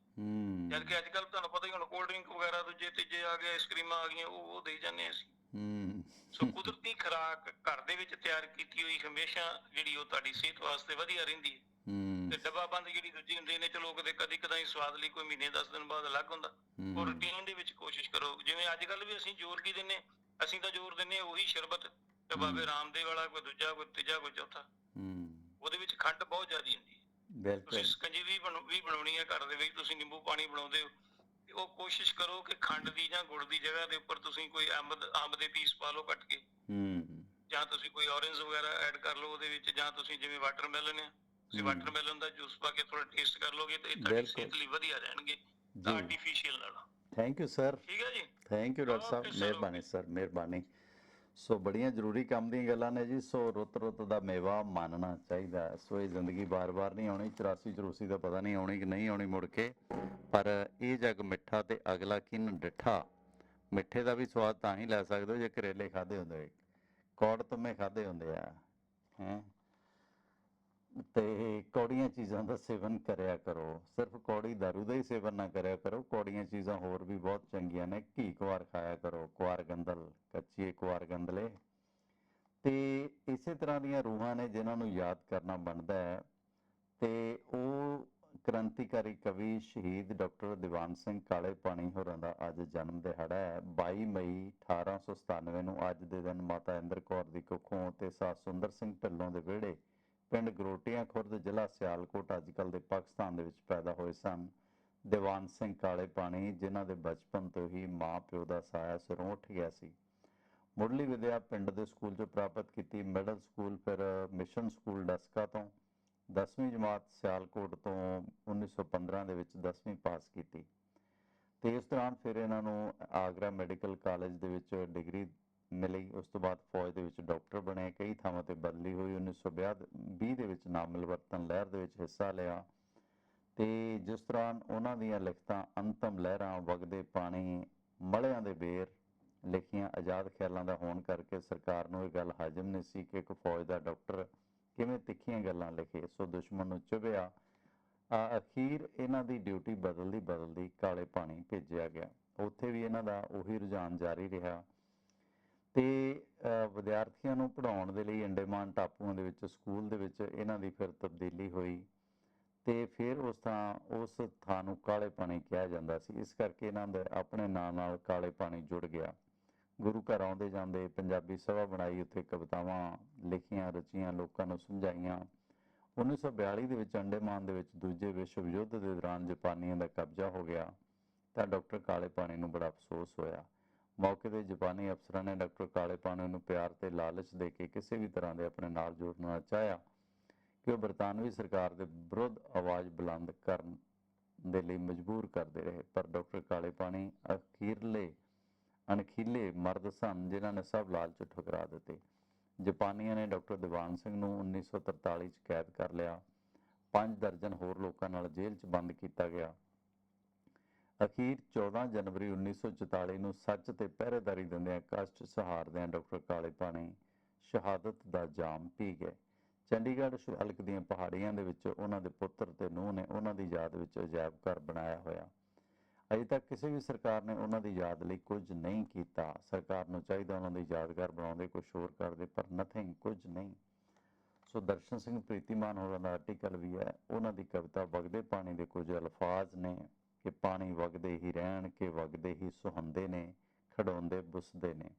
ਜਦ ਕਿ ਅੱਜ ਕੱਲ ਤੁਹਾਨੂੰ ਪਤਾ ਹੀ ਹੁਣ ਕੋਲਡ ਡਰਿੰਕ ਵਗੈਰਾ ਦੂਜੇ ਤੀਜੇ ਆ ਗਏ ਆਈਸਕ੍ਰੀਮਾਂ ਆ ਗਈਆਂ ਉਹ ਉਹ ਦੇਈ ਜਾਂਦੇ ਅਸੀਂ। ਹੂੰ। ਸੋ ਕੁਦਰਤੀ ਖੁਰਾਕ ਘਰ ਦੇ ਵਿੱਚ ਤਿਆਰ ਕੀਤੀ ਹੋਈ ਹਮੇਸ਼ਾ ਜਿਹੜੀ ਉਹ ਤੁਹਾਡੀ ਸਿਹਤ ਵਾਸਤੇ ਵਧੀਆ ਰਹਿੰਦੀ ਹੈ। ਹੂੰ। ਤੇ ਡੱਬਾ ਬੰਦ ਜਿਹੜੀ ਦੂਜੀ ਹੁੰਦੀ ਨੇ ਚਲੋ ਕਦੇ ਕਦੀ ਕਦਾਈ ਸਵਾਦ ਲਈ ਕੋਈ ਮਹੀਨੇ 10 ਦਿਨ ਬਾਅਦ ਅਲੱਗ ਹੁੰਦਾ। ਉਹ ਰੂਟੀਨ ਦੇ ਵਿੱਚ ਕੋਸ਼ਿਸ਼ ਕਰੋ। ਜਿਵੇਂ ਅੱਜ ਕੱਲ ਵੀ ਅਸੀਂ ਜ਼ੋਰ ਕੀ ਦਿੰਨੇ ਅਸੀਂ ਤਾਂ ਜ਼ੋਰ ਦਿੰਨੇ ਉਹੀ ਸ਼ਰਬਤ ਤੇ ਬਾਬੇ ਰਾਮਦੇਵ ਵਾਲਾ ਕੋਈ ਦੂਜਾ ਕੋਈ ਤੀਜਾ ਕੋਈ ਚੌਥਾ। ਹੂੰ। ਉਹਦੇ ਵਿੱਚ ਖੰਡ ਬਹੁਤ ਜ਼ਿਆਦੀ ਹੁੰਦੀ ਹੈ। ਬਿਲਕੁਲ। ਤੁਸੀਂ ਸਕੰਜੀ ਵੀ ਵੀ ਬਣਾਉਣੀ ਹੈ ਘਰ ਦੇ ਵਿੱਚ ਤੁਸੀਂ ਨਿੰਬੂ ਪਾਣੀ ਬਣਾਉਂਦੇ ਹੋ। ਤੇ ਉਹ ਕੋਸ਼ਿਸ਼ ਕਰੋ ਕਿ ਖੰਡ ਦੀ ਜਾਂ ਗੁੜ ਦੀ ਜਗ੍ਹਾ ਦੇ ਉੱਪਰ ਤੁਸੀਂ ਕੋਈ ਅੰਬ ਅੰਬ ਦੇ ਪੀਸ ਪਾ ਲਓ ਕੱਟ ਕੇ। ਹੂੰ। ਜਾਂ ਤੁਸੀਂ ਕੋਈ ਔਰੇਂਜ ਵਗੈਰਾ ਐਡ ਕਰ ਲਓ ਉਹਦੇ ਵਿੱਚ ਜਾਂ ਤੁਸੀਂ ਜਿਵੇਂ ਵਾਟਰਮੈਲਨ ਹੈ ਤੁਸੀਂ ਹਮ। ਵਾਟਰਮੈਲਨ ਦਾ ਜੂਸ ਪਾ ਕੇ ਥੋੜਾ ਟੇਸਟ ਕਰ ਲੋਗੇ ਤੇ ਇਹ ਤੁਹਾਡੀ ਬਿਲਕੁਲ। ਸਿਹਤ ਲਈ ਵਧੀਆ ਰਹਿਣਗੇ ਜੀ। ਆਰਟੀਫੀਸ਼ੀਅਲ ਨਾਲ। ਥੈਂਕ ਯੂ ਸਰ ਠੀਕ ਹੈ ਜੀ? Thank you doctor sahib. Okay, sir, ਮਿਹਰਬਾਨੀ ਸਰ ਮਿਹਰਬਾਨੀ। ਸੋ ਬੜੀਆਂ ਜ਼ਰੂਰੀ ਕੰਮ ਦੀਆਂ ਗੱਲਾਂ ਨੇ ਜੀ। ਸੋ ਰੁੱਤ ਰੁੱਤ ਦਾ ਮੇਵਾ ਮੰਨਣਾ ਚਾਹੀਦਾ ਸੋ ਇਹ ਜ਼ਿੰਦਗੀ ਬਾਰ-ਬਾਰ ਨਹੀਂ ਆਉਣੀ 84 ਚੁਰਾਸੀ ਦਾ ਪਤਾ ਨਹੀਂ ਆਉਣੀ ਕਿ ਨਹੀਂ ਆਉਣੀ ਮੁੜ ਕੇ। ਪਰ ਇਹ ਜਗ ਮਿੱਠਾ ਤੇ ਅਗਲਾ ਕਿਨ ਡਿੱਠਾ। ਮਿੱਠੇ ਦਾ ਵੀ ਸਵਾਦ ਤਾਂ ਹੀ ਲੈ ਸਕਦੇ ਹੋ ਜੇ ਕਰੇਲੇ ਖਾਦੇ ਹੁੰਦੇ। ਕੌੜ ਤੁਮੇ ਖਾਦੇ ਹੁੰਦੇ ਆ। ਹੈ? ਤੇ ਕੌੜੀਆਂ ਚੀਜ਼ਾਂ ਦਾ ਸੇਵਨ ਕਰਿਆ ਕਰੋ। ਸਿਰਫ ਕੌੜੀ ਦਾਰੂ ਦਾ ਹੀ ਸੇਵਨ ਨਾ ਕਰਿਆ ਕਰੋ। ਕੌੜੀਆਂ ਚੀਜ਼ਾਂ ਹੋਰ ਵੀ ਬਹੁਤ ਚੰਗੀਆਂ ਨੇ। ਘੀ ਕੁਆਰ ਖਾਇਆ ਕਰੋ। ਕੁਆਰ ਗੰਦਲ ਕੱਚੀ ਕੁਆਰ ਗੰਦਲੇ ਤੇ ਇਸੇ ਤਰ੍ਹਾਂ ਦੀਆਂ ਰੂਹਾਂ ਨੇ ਜਿਨ੍ਹਾਂ ਨੂੰ ਯਾਦ ਕਰਨਾ ਬਣਦਾ ਹੈ। ਤੇ ਉਹ ਕ੍ਰਾਂਤੀਕਾਰੀ ਕਵੀ ਸ਼ਹੀਦ ਡਾਕਟਰ ਦੀਵਾਨ ਸਿੰਘ ਕਾਲੇ ਪਾਣੀ ਹੋਰਾਂ ਦਾ ਅੱਜ ਜਨਮ ਦਿਹਾੜਾ ਹੈ। 22 ਮਈ 1897 ਨੂੰ ਅੱਜ ਦੇ ਦਿਨ ਮਾਤਾ ਇੰਦਰ ਕੌਰ ਦੀ ਕੁੱਖੋਂ ਤੇ ਸਾ ਸੁੰਦਰ ਸਿੰਘ ਢਿੱਲੋਂ ਦੇ ਵਿਹੜੇ ਪਿੰਡ ਗਰੋਟੀਆਂ ਖੁਰਦ ਜ਼ਿਲ੍ਹਾ ਸਿਆਲਕੋਟ ਅੱਜਕੱਲ ਦੇ ਪਾਕਿਸਤਾਨ ਦੇ ਵਿੱਚ ਪੈਦਾ ਹੋਏ ਸਨ। ਦੀਵਾਨ ਸਿੰਘ ਕਾਲੇ ਪਾਣੀ ਜਿਨ੍ਹਾਂ ਦੇ ਬਚਪਨ ਤੋਂ ਹੀ ਮਾਂ ਪਿਓ ਦਾ ਸਾਇਆ ਸਿਰੋਂ ਉੱਠ ਗਿਆ ਸੀ। ਮੁੱਢਲੀ ਵਿਦਿਆ ਪਿੰਡ ਦੇ ਸਕੂਲ 'ਚੋਂ ਪ੍ਰਾਪਤ ਕੀਤੀ। ਮਿਡਲ ਸਕੂਲ, ਫਿਰ ਮਿਸ਼ਨ ਸਕੂਲ ਡਸਕਾ ਤੋਂ 10ਵੀਂ ਜਮਾਤ ਸਿਆਲਕੋਟ ਤੋਂ 1915 ਦੇ ਵਿੱਚ 10ਵੀਂ ਪਾਸ ਕੀਤੀ। ਤੇ ਇਸ ਦੌਰਾਨ ਫਿਰ ਇਹਨਾਂ ਨੂੰ ਆਗਰਾ ਮੈਡੀਕਲ ਕਾਲਜ ਦੇ ਵਿੱਚ ਡਿਗਰੀ ਮਿਲੀ ਉਸ ਤੋਂ ਬਾਅਦ ਫੌਜ ਦੇ ਵਿੱਚ ਡਾਕਟਰ ਬਣੇ, ਕਈ ਥਾਵਾਂ ਤੇ ਬਦਲੀ ਹੋਈ 1920 ਦੇ ਵਿੱਚ ਨਾਮਿਲਵਰਤਨ ਲਹਿਰ ਦੇ ਵਿੱਚ ਹਿੱਸਾ ਲਿਆ। ਤੇ ਜਿਸ ਦੌਰਾਨ ਉਹਨਾਂ ਦੀਆਂ ਲਿਖਤਾਂ ਅੰਤਮ ਲਹਿਰਾਂ ਵਗਦੇ ਪਾਣੀ, ਮਲਿਆਂ ਦੇ ਬੇਰ ਲਿਖੀਆਂ ਆਜ਼ਾਦ ਖਿਆਲਾਂ ਦਾ ਹੋਣ ਕਰਕੇ ਸਰਕਾਰ ਨੂੰ ਇਹ ਗੱਲ ਹਾਜ਼ਮ ਨਹੀਂ ਸੀ ਕਿ ਇੱਕ ਫੌਜ ਦਾ ਡਾਕਟਰ ਕਿਵੇਂ ਤਿੱਖੀਆਂ ਗੱਲਾਂ ਲਿਖੇ, ਸੋ ਦੁਸ਼ਮਣ ਨੂੰ ਚੁਭਿਆ। ਅਖੀਰ ਇਹਨਾਂ ਦੀ ਡਿਊਟੀ ਬਦਲਦੀ ਬਦਲਦੀ ਕਾਲੇ ਪਾਣੀ ਭੇਜਿਆ ਗਿਆ। ਉੱਥੇ ਵੀ ਇਹਨਾਂ ਦਾ ਉਹੀ ਰੁਝਾਨ ਜਾਰੀ ਰਿਹਾ। ਤੇ ਵਿਦਿਆਰਥੀਆਂ ਨੂੰ ਪੜ੍ਹਾਉਣ ਦੇ ਲਈ ਅੰਡੇਮਾਨ ਟਾਪੂਆਂ ਦੇ ਵਿੱਚ, ਸਕੂਲ ਦੇ ਵਿੱਚ ਇਹਨਾਂ ਦੀ ਫਿਰ ਤਬਦੀਲੀ ਹੋਈ ਤੇ ਫਿਰ ਉਸ ਥਾਂ ਉਸ ਥਾਂ ਨੂੰ ਕਾਲੇ ਪਾਣੀ ਕਿਹਾ ਜਾਂਦਾ ਸੀ। ਇਸ ਕਰਕੇ ਇਹਨਾਂ ਦੇ ਆਪਣੇ ਨਾਂ ਨਾਲ ਕਾਲੇ ਪਾਣੀ ਜੁੜ ਗਿਆ। ਗੁਰੂ ਘਰ ਆਉਂਦੇ ਜਾਂਦੇ ਪੰਜਾਬੀ ਸਭਾ ਬਣਾਈ, ਉੱਥੇ ਕਵਿਤਾਵਾਂ ਲਿਖੀਆਂ, ਰਚੀਆਂ, ਲੋਕਾਂ ਨੂੰ ਸਮਝਾਈਆਂ। 1942 ਦੇ ਵਿੱਚ ਅੰਡੇਮਾਨ ਦੇ ਵਿੱਚ ਦੂਜੇ ਵਿਸ਼ਵ ਯੁੱਧ ਦੇ ਦੌਰਾਨ ਜਾਪਾਨੀਆਂ ਦਾ ਕਬਜ਼ਾ ਹੋ ਗਿਆ ਤਾਂ ਡਾਕਟਰ ਕਾਲੇ ਪਾਣੀ ਨੂੰ ਬੜਾ ਅਫਸੋਸ ਹੋਇਆ। ਮੌਕੇ ਤੇ ਜਾਪਾਨੀ ਅਫਸਰਾਂ ਨੇ ਡਾਕਟਰ ਕਾਲੇ ਪਾਣੀ ਨੂੰ ਪਿਆਰ ਤੇ ਲਾਲਚ ਦੇ ਕੇ ਕਿਸੇ ਵੀ ਤਰ੍ਹਾਂ ਦੇ ਆਪਣੇ ਨਾਲ ਜੋੜਨਾ ਚਾਹਿਆ ਕਿ ਉਹ ਬਰਤਾਨਵੀ ਸਰਕਾਰ ਦੇ ਵਿਰੁੱਧ ਆਵਾਜ਼ ਬੁਲੰਦ ਕਰਨ ਦੇ ਲਈ ਮਜਬੂਰ ਕਰਦੇ ਰਹੇ। ਪਰ ਡਾਕਟਰ ਕਾਲੇ ਪਾਣੀ ਅਖੀਰਲੇ ਅਣਖੀਲੇ ਮਰਦ ਸਨ ਜਿਨ੍ਹਾਂ ਨੇ ਸਭ ਲਾਲਚ ਠੁਕਰਾ ਦਿੱਤੇ। ਜਾਪਾਨੀਆਂ ਨੇ ਡਾਕਟਰ ਦੀਵਾਨ ਸਿੰਘ ਨੂੰ 1943 ਚ ਕੈਦ ਕਰ ਲਿਆ। ਪੰਜ ਦਰਜਨ ਹੋਰ ਲੋਕਾਂ ਨਾਲ ਜੇਲ੍ਹ 'ਚ ਬੰਦ ਕੀਤਾ ਗਿਆ। ਅਖੀਰ 14 ਜਨਵਰੀ 1944 ਨੂੰ ਸੱਚ ਤੇ ਪਹਿਰੇਦਾਰੀ ਦਿੰਦਿਆਂ ਕਸ਼ਟ ਸਹਾਰਦਿਆਂ ਡਾਕਟਰ ਕਾਲੇ ਪਾਣੀ ਸ਼ਹਾਦਤ ਦਾ ਜਾਮ ਪੀ ਗਏ। ਚੰਡੀਗੜ੍ਹ ਸ਼- ਦੀਆਂ ਪਹਾੜੀਆਂ ਦੇ ਵਿੱਚ ਉਹਨਾਂ ਦੇ ਪੁੱਤਰ ਤੇ ਨੂੰਹ ਨੇ ਉਹਨਾਂ ਦੀ ਯਾਦ ਵਿੱਚ ਅਜਾਇਬ ਘਰ ਬਣਾਇਆ ਹੋਇਆ। ਅਜੇ ਤੱਕ ਕਿਸੇ ਵੀ ਸਰਕਾਰ ਨੇ ਉਹਨਾਂ ਦੀ ਯਾਦ ਲਈ ਕੁਝ ਨਹੀਂ ਕੀਤਾ। ਸਰਕਾਰ ਨੂੰ ਚਾਹੀਦਾ ਉਹਨਾਂ ਦੀ ਯਾਦਗਾਰ ਬਣਾਉਂਦੇ ਕੁਝ ਹੋਰ ਕਰਦੇ, ਪਰ ਨਥਿੰਗ ਕੁਝ ਨਹੀਂ। ਸੋ ਦਰਸ਼ਨ ਸਿੰਘ, ਪ੍ਰੀਤੀਮਾਨ ਹੋਰਾਂ ਦਾ ਆਰਟੀਕਲ ਵੀ ਹੈ। ਉਹਨਾਂ ਦੀ ਕਵਿਤਾ ਵਗਦੇ ਪਾਣੀ ਦੇ ਕੁਝ ਅਲਫਾਜ਼ ਨੇ। ਕਿ ਪਾਣੀ ਵਗਦੇ ਹੀ ਰਹਿਣ ਕਿ ਵਗਦੇ ਹੀ ਸੁਹੰਦੇ ਨੇ ਖੜਾਉਂਦੇ ਬੁੱਸਦੇ ਨੇ।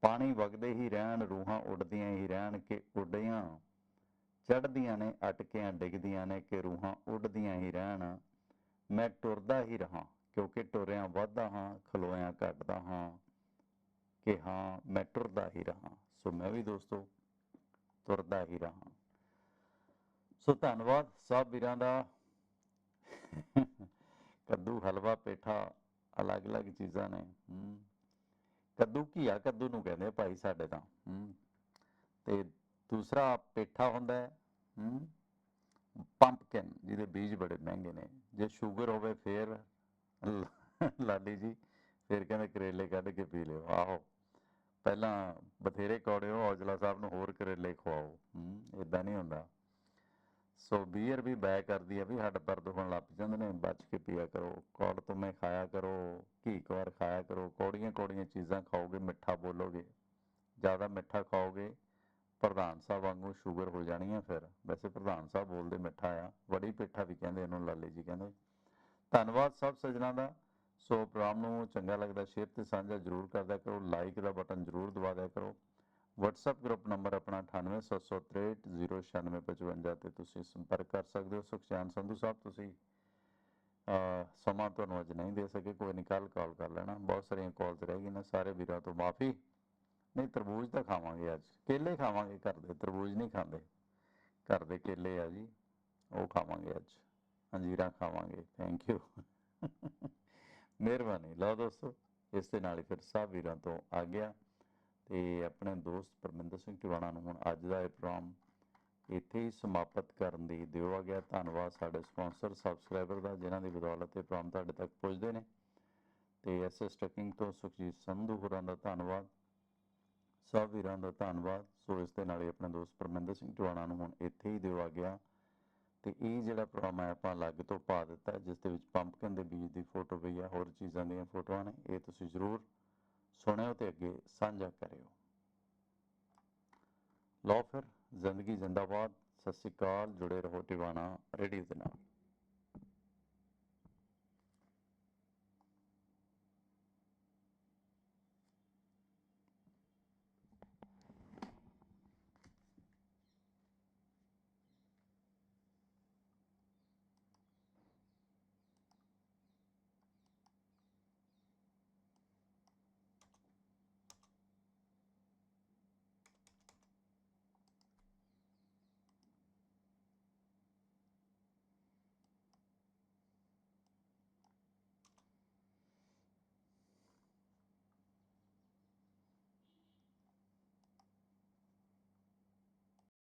ਪਾਣੀ ਵਗਦੇ ਹੀ ਰਹਿਣ, ਰੂਹਾਂ ਉੱਡਦੀਆਂ ਹੀ ਰਹਿਣ ਕਿ ਉੱਡੀਆਂ। ਚੜ੍ਹਦੀਆਂ ਨੇ, ਅਟਕਿਆਂ ਡਿੱਗਦੀਆਂ ਨੇ ਕਿ ਰੂਹਾਂ ਉੱਡਦੀਆਂ ਹੀ ਰਹਿਣ। ਮੈਂ ਟੁਰਦਾ ਹੀ ਰਹਾ, ਕਿਉਂਕਿ ਟੁਰਿਆਂ ਵੱਧਦਾ ਹਾਂ, ਖਲੋਇਆਂ ਘਟਦਾ ਹਾਂ। ਕਿ ਹਾਂ, ਮੈਂ ਟੁਰਦਾ ਹੀ ਰਹਾ। ਸੋ ਮੈਂ ਵੀ ਦੋਸਤੋ ਤੁਰਦਾ ਹੀ ਰਹਾ। ਸੋ ਧੰਨਵਾਦ, ਸਭ ਵੀਰਾਂ ਦਾ। ਕੱਦੂ, ਹਲਵਾ, ਪੇਠਾ, ਅਲੱਗ-ਅਲੱਗ ਚੀਜ਼ਾਂ ਨੇ ਹਮ। ਕੱਦੂ ਘੀਆ, ਕੱਦੂ ਨੂੰ ਕਹਿੰਦੇ ਭਾਈ ਸਾਡੇ ਤਾਂ ਹਮ। ਤੇ ਦੂਸਰਾ ਪੇਠਾ ਹੁੰਦਾ ਹੈ ਹਮ ਪੰਪਕਿਨ, ਜਿਹਦੇ ਬੀਜ ਬੜੇ ਮਹਿੰਗੇ ਨੇ। ਜੇ ਸ਼ੂਗਰ ਹੋਵੇ ਫੇਰ, ਲਾਡੀ ਜੀ, ਫਿਰ ਕਹਿੰਦੇ ਕਰੇਲੇ ਕੱਢ ਕੇ ਪੀ ਲਿਓ, ਆਹੋ। ਪਹਿਲਾਂ ਬਥੇਰੇ ਕੌੜੇ ਹੋ, ਔਜਲਾ ਸਾਹਿਬ ਨੂੰ ਹੋਰ ਕਰੇਲੇ ਖਵਾਓ, ਹੂੰ। ਇਦਾਂ ਨਹੀਂ ਹੁੰਦਾ। ਸੋ ਬੀਅਰ ਵੀ ਬੈ ਕਰਦੀ ਆ, ਵੀ ਹੱਡ ਦਰਦ ਹੋਣ ਲੱਗ ਜਾਂਦੇ ਨੇ, ਬਚ ਕੇ ਪੀਆ ਕਰੋ। ਕੌੜ ਤੁਮੇ ਖਾਇਆ ਕਰੋ, ਘੀ ਕੁਆਰ ਖਾਇਆ ਕਰੋ, ਕੌੜੀਆਂ ਕੌੜੀਆਂ ਚੀਜ਼ਾਂ ਖਾਓਗੇ, ਮਿੱਠਾ ਬੋਲੋਗੇ। ਜ਼ਿਆਦਾ ਮਿੱਠਾ ਖਾਓਗੇ, ਪ੍ਰਧਾਨ ਸਾਹਿਬ ਵਾਂਗੂ ਸ਼ੂਗਰ ਹੋ ਜਾਣੀ ਆ ਫਿਰ। ਵੈਸੇ ਪ੍ਰਧਾਨ ਸਾਹਿਬ ਬੋਲਦੇ ਮਿੱਠਾ ਆ, ਵੜੀ ਪਿੱਠਾ ਵੀ ਕਹਿੰਦੇ ਇਹਨੂੰ, ਲਾਲੇ ਜੀ ਕਹਿੰਦੇ। ਧੰਨਵਾਦ ਸਭ ਸੱਜਣਾ ਦਾ। ਸੋ, ਪ੍ਰੋਗਰਾਮ ਨੂੰ ਚੰਗਾ ਲੱਗਦਾ, ਸ਼ੇਅਰ ਤੇ ਸਾਂਝਾ ਜ਼ਰੂਰ ਕਰਦਿਆ ਕਰੋ ਲਾਈਕ ਦਾ ਬਟਨ ਜ਼ਰੂਰ ਦਬਾ ਦਿਆ ਕਰੋ। WhatsApp ਗਰੁੱਪ ਨੰਬਰ ਆਪਣਾ 9876369555 ਤੇ ਤੁਸੀਂ ਸੰਪਰਕ ਕਰ ਸਕਦੇ ਹੋ। ਸੁਖਚੈਨ ਸੰਧੂ ਸਾਹਿਬ, ਤੁਸੀਂ ਸਮਾਂ ਤੁਹਾਨੂੰ ਅੱਜ ਨਹੀਂ ਦੇ ਸਕੇ। ਕੋਈ ਨਹੀਂ ਕੱਲ ਕਾਲ ਕਰ ਲੈਣਾ। ਬਹੁਤ ਸਾਰੀਆਂ ਕਾਲਸ ਰਹਿ ਗਈਆਂ ਨੇ, ਸਾਰੇ ਵੀਰਾਂ ਤੋਂ ਮਾਫੀ। ਨਹੀਂ, ਤਰਬੂਜ ਤਾਂ ਖਾਵਾਂਗੇ ਅੱਜ। ਕੇਲੇ ਖਾਵਾਂਗੇ ਘਰ ਦੇ ਤਰਬੂਜ ਨਹੀਂ ਖਾਂਦੇ। ਘਰ ਦੇ ਕੇਲੇ ਆ ਜੀ, ਉਹ ਖਾਵਾਂਗੇ ਅੱਜ। ਅੰਜੀਰਾਂ ਖਾਵਾਂਗੇ ਥੈਂਕ ਯੂ ਮਿਹਰਬਾਨੀ। ਲਓ ਦੋਸਤੋ, ਇਸ ਦੇ ਨਾਲ ਹੀ ਫਿਰ ਸਭ ਵੀਰਾਂ ਤੋਂ ਆ ਗਿਆ ਤੇ ਆਪਣੇ ਦੋਸਤ ਪਰਮਿੰਦਰ ਸਿੰਘ ਟਿਵਾਣਾ ਨੂੰ ਹੁਣ ਅੱਜ ਦਾ ਇਹ ਪ੍ਰੋਗਰਾਮ ਇੱਥੇ ਹੀ ਸਮਾਪਤ ਕਰਨ ਦੀ ਦਿਓ ਗਿਆ। ਧੰਨਵਾਦ ਸਾਡੇ ਸਪਾਂਸਰ, ਸਬਸਕ੍ਰਾਈਬਰ ਦਾ, ਜਿਨ੍ਹਾਂ ਦੀ ਬਦੌਲਤ ਇਹ ਪ੍ਰੋਗਰਾਮ ਤੁਹਾਡੇ ਤੱਕ ਪਹੁੰਚਦੇ ਨੇ। ਤੇ ਐਸਐਸ ਟਕਿੰਗ ਤੋਂ ਸੁਖਜੀਤ ਸੰਧੂ ਹੋਰਾਂ ਦਾ ਧੰਨਵਾਦ, ਸਭ ਵੀਰਾਂ ਦਾ ਧੰਨਵਾਦ। ਸੋ ਇਸ ਦੇ ਨਾਲ ਹੀ ਆਪਣੇ ਦੋਸਤ ਪਰਮਿੰਦਰ ਸਿੰਘ ਟਿਵਾਣਾ ਨੂੰ ਹੁਣ ਇੱਥੇ ਹੀ ਦਿਓ ਆ ਗਿਆ। ਤੇ ਇਹ ਜਿਹੜਾ ਪ੍ਰੋਗਰਾਮ ਹੈ, ਆਪਾਂ ਅਲੱਗ ਤੋਂ ਪਾ ਦਿੱਤਾ, ਜਿਸ ਦੇ ਵਿੱਚ ਪੰਪਕਨ ਦੇ ਬੀਜ ਦੀ ਫੋਟੋ ਪਈ ਹੈ ਹੋਰ ਚੀਜ਼ਾਂ ਦੀਆਂ ਫੋਟੋਆਂ ਨੇ, ਇਹ ਤੁਸੀਂ ਜ਼ਰੂਰ ਸੁਣਿਓ ਤੇ ਅੱਗੇ ਸਾਂਝਾ ਕਰਿਓ। ਲਓ ਫਿਰ, ਜ਼ਿੰਦਗੀ ਜ਼ਿੰਦਾਬਾਦ, ਸਤਿ ਸ਼੍ਰੀ ਅਕਾਲ, ਜੁੜੇ ਰਹੋ ਟਿਵਾਣਾ ਰੇਡੀਓ ਦੇ ਨਾਲ।